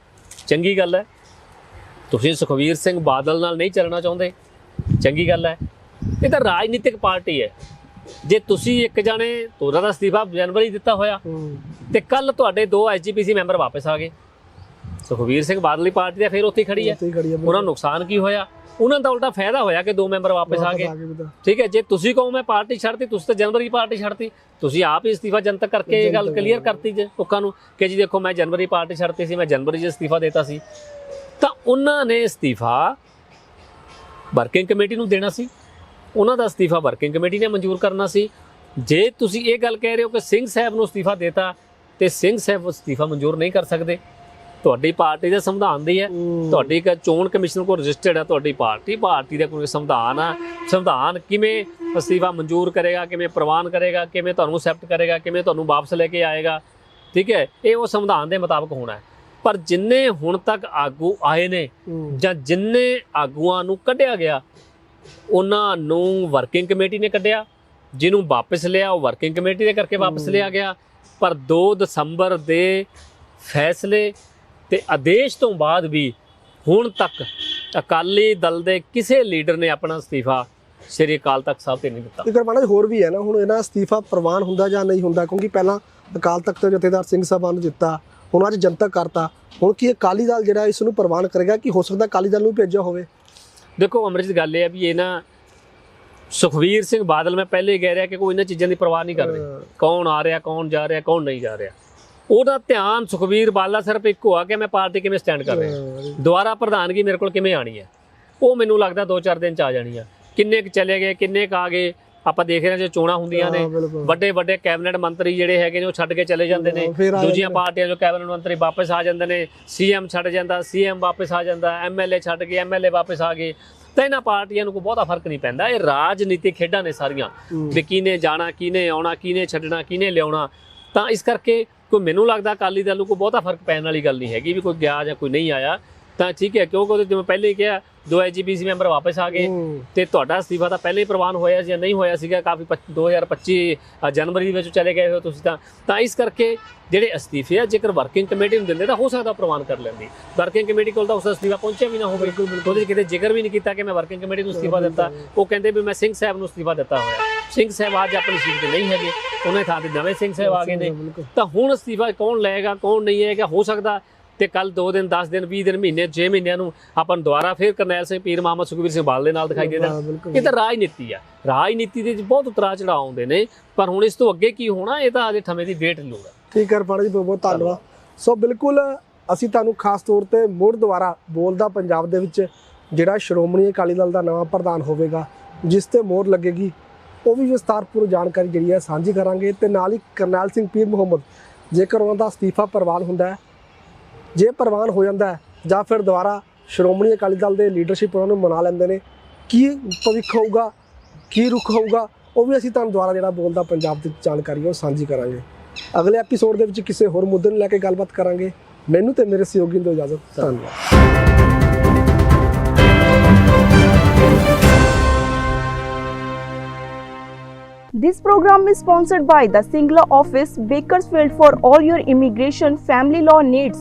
ਚੰਗੀ ਗੱਲ ਹੈ। ਤੁਸੀਂ ਸੁਖਵੀਰ ਸਿੰਘ ਬਾਦਲ ਨਾਲ ਨਹੀਂ ਚੱਲਣਾ ਚਾਹੁੰਦੇ, ਚੰਗੀ ਗੱਲ ਹੈ। ਇਹ ਤਾਂ ਰਾਜਨੀਤਿਕ ਪਾਰਟੀ ਹੈ। ਜੇ ਤੁਸੀਂ ਇੱਕ ਜਾਣੇ ਤੋਰਾ ਦਾ ਅਸਤੀਫਾ ਜਨਵਰੀ ਦਿੱਤਾ ਹੋਇਆ ਤੇ ਕੱਲ ਤੁਹਾਡੇ ਦੋ ਐਸਜੀਪੀਸੀ ਮੈਂਬਰ ਵਾਪਸ ਆ ਗਏ। ਸੁਖਵੀਰ ਸਿੰਘ ਬਾਦਲ ਦੀ ਪਾਰਟੀ ਤਾਂ ਫਿਰ ਉੱਥੇ ਖੜੀ ਹੈ। ਉਹਨਾਂ ਨੂੰ ਨੁਕਸਾਨ ਕੀ ਹੋਇਆ? ਉਹਨਾਂ ਦਾ ਉਲਟਾ ਫਾਇਦਾ ਹੋਇਆ ਕਿ ਦੋ ਮੈਂਬਰ ਵਾਪਸ ਆ ਗਏ। ਠੀਕ ਹੈ ਜੇ ਤੁਸੀਂ ਕਹੋ ਮੈਂ ਪਾਰਟੀ ਛੱਡਤੀ ਤੁਸੀਂ ਤਾਂ ਜਨਵਰੀ ਪਾਰਟੀ ਛੱਡਤੀ। ਤੁਸੀਂ ਆਪ ਹੀ ਅਸਤੀਫਾ ਜਨਤਕ ਕਰਕੇ ਇਹ ਗੱਲ ਕਲੀਅਰ ਕਰਤੀ ਜੇ ਲੋਕਾਂ ਨੂੰ ਕਿ ਜੀ ਦੇਖੋ ਮੈਂ ਜਨਵਰੀ ਪਾਰਟੀ ਛੱਡਤੀ ਸੀ ਮੈਂ ਜਨਵਰੀ 'ਚ ਅਸਤੀਫਾ ਦਿੱਤਾ ਸੀ। ਤਾਂ ਉਹਨਾਂ ਨੇ ਅਸਤੀਫਾ ਵਰਕਿੰਗ ਕਮੇਟੀ ਨੂੰ ਦੇਣਾ ਸੀ। ਉਹਨਾਂ ਦਾ ਅਸਤੀਫਾ ਵਰਕਿੰਗ ਕਮੇਟੀ ਨੇ ਮਨਜ਼ੂਰ ਕਰਨਾ ਸੀ। ਜੇ ਤੁਸੀਂ ਇਹ ਗੱਲ ਕਹਿ ਰਹੇ ਹੋ ਕਿ ਸਿੰਘ ਸਾਹਿਬ ਨੂੰ ਅਸਤੀਫਾ ਦੇਤਾ ਤੇ ਸਿੰਘ ਸਾਹਿਬ ਅਸਤੀਫਾ ਮਨਜ਼ੂਰ ਨਹੀਂ ਕਰ ਸਕਦੇ। ਤੁਹਾਡੀ ਪਾਰਟੀ ਦੇ ਸੰਵਿਧਾਨ ਦੀ ਹੈ। ਤੁਹਾਡੀ ਇੱਕ ਚੋਣ ਕਮਿਸ਼ਨ ਕੋਲ ਰਜਿਸਟਰਡ ਹੈ। ਤੁਹਾਡੀ ਪਾਰਟੀ ਪਾਰਟੀ ਦਾ ਕੋਈ ਸੰਵਿਧਾਨ ਆ। ਸੰਵਿਧਾਨ ਕਿਵੇਂ ਅਸਤੀਫਾ ਮਨਜ਼ੂਰ ਕਰੇਗਾ ਕਿਵੇਂ ਪ੍ਰਵਾਨ ਕਰੇਗਾ ਕਿਵੇਂ ਤੁਹਾਨੂੰ ਐਕਸੈਪਟ ਕਰੇਗਾ ਕਿਵੇਂ ਤੁਹਾਨੂੰ ਵਾਪਸ ਲੈ ਕੇ ਆਏਗਾ। ਠੀਕ ਹੈ? ਇਹ ਉਹ ਸੰਵਿਧਾਨ ਦੇ ਮੁਤਾਬਕ ਹੋਣਾ ਹੈ। ਪਰ ਜਿੰਨੇ ਹੁਣ ਤੱਕ ਆਗੂ ਆਏ ਨੇ ਜਾਂ ਜਿੰਨੇ ਆਗੂਆਂ ਨੂੰ ਕੱਢਿਆ ਗਿਆ ਉਹਨਾਂ ਨੂੰ ਵਰਕਿੰਗ ਕਮੇਟੀ ਨੇ ਕੱਢਿਆ ਜਿਹਨੂੰ ਵਾਪਸ ਲਿਆ ਉਹ ਵਰਕਿੰਗ ਕਮੇਟੀ ਦੇ ਕਰਕੇ ਵਾਪਸ ਲਿਆ ਗਿਆ। ਪਰ 2 ਦਸੰਬਰ ਦੇ ਫੈਸਲੇ ਤੇ ਆਦੇਸ਼ ਤੋਂ ਬਾਅਦ ਵੀ ਹੁਣ ਤੱਕ ਅਕਾਲੀ ਦਲ ਦੇ ਕਿਸੇ ਲੀਡਰ ਨੇ ਆਪਣਾ ਅਸਤੀਫਾ ਸ੍ਰੀ ਅਕਾਲ ਤਖਤ ਸਾਹਿਬ ਤੇ ਨਹੀਂ ਦਿੱਤਾ। ਇੱਕ ਮਾਣਾ ਹੋਰ ਵੀ ਹੈ ਨਾ ਹੁਣ ਇਹਨਾਂ ਅਸਤੀਫਾ ਪ੍ਰਵਾਨ ਹੁੰਦਾ ਜਾਂ ਨਹੀਂ ਹੁੰਦਾ ਕਿਉਂਕਿ ਪਹਿਲਾਂ ਅਕਾਲ ਤਖਤ ਦੇ ਜਥੇਦਾਰ ਸਿੰਘ ਸਾਹਿਬਾਨ ਨੂੰ ਦਿੱਤਾ ਹੁਣ ਅੱਜ ਜਨਤਕ ਕਰਤਾ। ਹੁਣ ਕੀ ਅਕਾਲੀ ਦਲ ਜਿਹੜਾ ਇਸ ਨੂੰ ਪ੍ਰਵਾਨ ਕਰੇਗਾ ਕਿ ਹੋ ਸਕਦਾ ਅਕਾਲੀ ਦਲ ਨੂੰ ਭੇਜਿਆ ਹੋਵੇ? ਦੇਖੋ ਅਮਰਿਤ ਗੱਲ ਇਹ ਹੈ ਵੀ ਇਹ ਨਾ ਸੁਖਵੀਰ ਸਿੰਘ ਬਾਦਲ ਮੈਂ ਪਹਿਲੇ ਹੀ ਕਹਿ ਰਿਹਾ ਕਿ ਕੋਈ ਇਹਨਾਂ ਚੀਜ਼ਾਂ ਦੀ ਪਰਵਾਹ ਨਹੀਂ ਕਰਦੇ। ਕੌਣ ਆ ਰਿਹਾ ਕੌਣ ਜਾ ਰਿਹਾ ਕੌਣ ਨਹੀਂ ਜਾ ਰਿਹਾ। ਉਹਦਾ ਧਿਆਨ ਸੁਖਵੀਰ ਬਾਦਲ ਸਿਰਫ ਇੱਕੋ ਆ ਕਿ ਮੈਂ ਪਾਰਟੀ ਕਿਵੇਂ ਸਟੈਂਡ ਕਰ ਰਿਹਾ। ਦੁਆਰਾ ਪ੍ਰਧਾਨਗੀ ਮੇਰੇ ਕੋਲ ਕਿਵੇਂ ਆਣੀ ਹੈ? ਉਹ ਮੈਨੂੰ ਲੱਗਦਾ 2-4 ਦਿਨ ਚ ਆ ਜਾਣੀ ਆ। ਕਿੰਨੇ ਕੁ ਚਲੇ ਗਏ ਕਿੰਨੇ ਕੁ ਆ ਗਏ ਆਪਾਂ ਦੇਖ ਰਹੇ ਹਾਂ ਜੇ ਚੋਣਾਂ ਹੁੰਦੀਆਂ ਨੇ। ਵੱਡੇ ਵੱਡੇ ਕੈਬਨਿਟ ਮੰਤਰੀ ਜਿਹੜੇ ਹੈਗੇ ਨੇ ਉਹ ਛੱਡ ਕੇ ਚਲੇ ਜਾਂਦੇ ਨੇ ਦੂਜੀਆਂ। ਪਾਰਟੀਆਂ ਜੋ ਕੈਬਨਿਟ ਮੰਤਰੀ ਵਾਪਸ ਆ ਜਾਂਦੇ ਨੇ ਸੀਐਮ ਛੱਡ ਜਾਂਦਾ ਸੀਐਮ ਵਾਪਸ ਆ ਜਾਂਦਾ ਐਮਐਲਏ ਛੱਡ ਕੇ ਐਮਐਲਏ ਵਾਪਸ ਆ ਗਏ ਤਾਂ ਇਹਨਾਂ ਪਾਰਟੀਆਂ ਨੂੰ ਕੋਈ ਬਹੁਤਾ ਫ਼ਰਕ ਨਹੀਂ ਪੈਂਦਾ ਇਹ ਰਾਜਨੀਤਿਕ ਖੇਡਾਂ ਨੇ ਸਾਰੀਆਂ। ਵੀ ਕਿਹਨੇ ਜਾਣਾ ਕਿਹਨੇ ਆਉਣਾ ਕਿਹਨੇ ਛੱਡਣਾ ਕਿਹਨੇ ਲਿਆਉਣਾ ਤਾਂ ਇਸ ਕਰਕੇ ਕੋਈ ਮੈਨੂੰ ਲੱਗਦਾ ਅਕਾਲੀ ਦਲ ਨੂੰ ਕੋਈ ਬਹੁਤਾ ਫ਼ਰਕ ਪੈਣ ਵਾਲੀ ਗੱਲ ਨਹੀਂ ਹੈਗੀ ਵੀ ਕੋਈ ਗਿਆ ਜਾਂ ਕੋਈ ਨਹੀਂ ਆਇਆ ਤਾਂ ਠੀਕ ਹੈ ਕਿਉਂਕਿ ਉਹਦੇ ਜਿਵੇਂ ਪਹਿਲੇ ਹੀ ਕਿਹਾ ਦੋ ਐਜੀਪੀਸੀ ਮੈਂਬਰ ਵਾਪਸ ਆ ਗਏ। ਤੇ ਤੁਹਾਡਾ ਅਸਤੀਫਾ ਤਾਂ ਪਹਿਲੇ ਹੀ ਪ੍ਰਵਾਨ ਹੋਇਆ ਸੀ ਜਾਂ ਨਹੀਂ ਹੋਇਆ ਸੀਗਾ ਕਾਫੀ ਪੱਚ- 2025 ਅ, ਜਨਵਰੀ ਵਿੱਚ ਚਲੇ ਗਏ ਹੋ ਤੁਸੀਂ ਤਾਂ। ਤਾਂ ਇਸ ਕਰਕੇ ਜਿਹੜੇ ਅਸਤੀਫੇ ਆ ਜੇਕਰ ਵਰਕਿੰਗ ਕਮੇਟੀ ਨੂੰ ਦਿੰਦੇ ਤਾਂ ਹੋ ਸਕਦਾ ਪ੍ਰਵਾਨ ਕਰ ਲੈਂਦੀ। ਵਰਕਿੰਗ ਕਮੇਟੀ ਕੋਲ ਤਾਂ ਉਸ ਦਾ ਅਸਤੀਫਾ ਪਹੁੰਚਿਆ ਵੀ ਨਾ ਹੋਵੇ। ਉਹਦੇ ਕਿਤੇ ਜ਼ਿਕਰ ਵੀ ਨਹੀਂ ਕੀਤਾ ਕਿ ਮੈਂ ਵਰਕਿੰਗ ਕਮੇਟੀ ਨੂੰ ਅਸਤੀਫਾ ਦਿੱਤਾ। ਉਹ ਕਹਿੰਦੇ ਵੀ ਮੈਂ ਸਿੰਘ ਸਾਹਿਬ ਨੂੰ ਅਸਤੀਫਾ ਦਿੱਤਾ ਹੋਇਆ। ਸਿੰਘ ਸਾਹਿਬ ਅੱਜ ਆਪਣੀ ਸੀਟ ਤੇ ਨਹੀਂ ਹੈਗੇ। ਉਹਨਾਂ ਦੀ ਥਾਂ ਤੇ ਨਵੇਂ ਸਿੰਘ ਸਾਹਿਬ ਆ ਗਏ ਨੇ। ਤਾਂ ਹੁਣ ਅਸਤੀਫਾ ਕੌਣ ਲਏਗਾ ਕੌਣ ਨਹੀਂ ਲਏਗਾ ਹੋ ਸਕਦਾ ਤੇ ਕੱਲ 2 ਦਿਨ 10 ਦਿਨ 20 ਦਿਨ ਮਹੀਨੇ 6 ਮਹੀਨਿਆਂ ਨੂੰ ਆਪਾਂ ਨੂੰ ਦੁਬਾਰਾ ਫਿਰ ਕਰਨੈਲ ਸਿੰਘ ਪੀਰ ਮੁਹੰਮਦ ਸੁਖਬੀਰ ਸਿੰਘ ਬਾਦਲ ਦੇ ਨਾਲ ਦਿਖਾਈ ਦੇ ਦੇਣ। ਇਹ ਤਾਂ ਰਾਜਨੀਤੀ ਆ। ਰਾਜਨੀਤੀ ਦੇ ਵਿੱਚ ਬਹੁਤ ਉਤਰਾ ਚੜਾਅ ਆਉਂਦੇ ਨੇ ਪਰ ਹੁਣ ਇਸ ਤੋਂ ਅੱਗੇ ਕੀ ਹੋਣਾ ਇਹ ਤਾਂ ਅਜੇ ਸਮੇਂ ਦੀ ਵੇਟ ਹੈ ਠੀਕ ਹੈ ਰਪਾਣਾ ਜੀ ਬਹੁਤ ਬਹੁਤ ਧੰਨਵਾਦ। ਸੋ ਬਿਲਕੁਲ ਅਸੀਂ ਤੁਹਾਨੂੰ ਖਾਸ ਤੌਰ ਤੇ ਮੁੜ ਦੁਆਰਾ ਬੋਲਦਾ ਪੰਜਾਬ ਦੇ ਵਿੱਚ ਜਿਹੜਾ ਸ਼੍ਰੋਮਣੀ ਅਕਾਲੀ ਦਲ ਦਾ ਨਵਾਂ ਪ੍ਰਧਾਨ ਹੋਵੇਗਾ ਜਿਸ ਤੇ ਮੋਹਰ ਲੱਗੇਗੀ ਉਹ ਵੀ ਵਿਸਤਾਰਪੂਰ ਜਾਣਕਾਰੀ ਜਿਹੜੀ ਹੈ ਸਾਂਝੀ ਕਰਾਂਗੇ। ਤੇ ਨਾਲ ਹੀ ਕਰਨੈਲ ਸਿੰਘ ਪੀਰ ਮੁਹੰਮਦ ਜੇਕਰ ਉਹਨਾਂ ਦਾ ਅਸਤੀਫਾ ਪ੍ਰਵਾਨ ਹੁੰਦਾ ਹੈ ਜੇ ਪ੍ਰਵਾਨ ਹੋ ਜਾਂਦਾ ਜਾਂ ਫਿਰ ਦੁਬਾਰਾ ਸ਼੍ਰੋਮਣੀ ਅਕਾਲੀ ਦਲ ਦੇ ਲੀਡਰਸ਼ਿਪ ਉਹਨਾਂ ਨੂੰ ਮਨਾ ਲੈਂਦੇ ਨੇ ਕੀ ਭਵਿੱਖ ਹੋਊਗਾ ਕੀ ਰੁਖ ਹੋਊਗਾ ਉਹ ਵੀ ਅਸੀਂ ਤੁਹਾਨੂੰ ਦੁਬਾਰਾ ਜਿਹੜਾ ਬੋਲਦਾ ਪੰਜਾਬ ਦੀ ਜਾਣਕਾਰੀ ਉਹ ਸਾਂਝੀ ਕਰਾਂਗੇ। ਅਗਲੇ ਐਪੀਸੋਡ ਦੇ ਵਿੱਚ ਕਿਸੇ ਹੋਰ ਮੁੱਦੇ ਨੂੰ ਲੈ ਕੇ ਗੱਲਬਾਤ ਕਰਾਂਗੇ। ਮੈਨੂੰ ਤੇ ਮੇਰੇ ਸਹਿਯੋਗੀ ਨੂੰ ਇਜਾਜ਼ਤ ਧੰਨਵਾਦ। This program is sponsored by the Singla office, Bakersfield for all your immigration family law needs.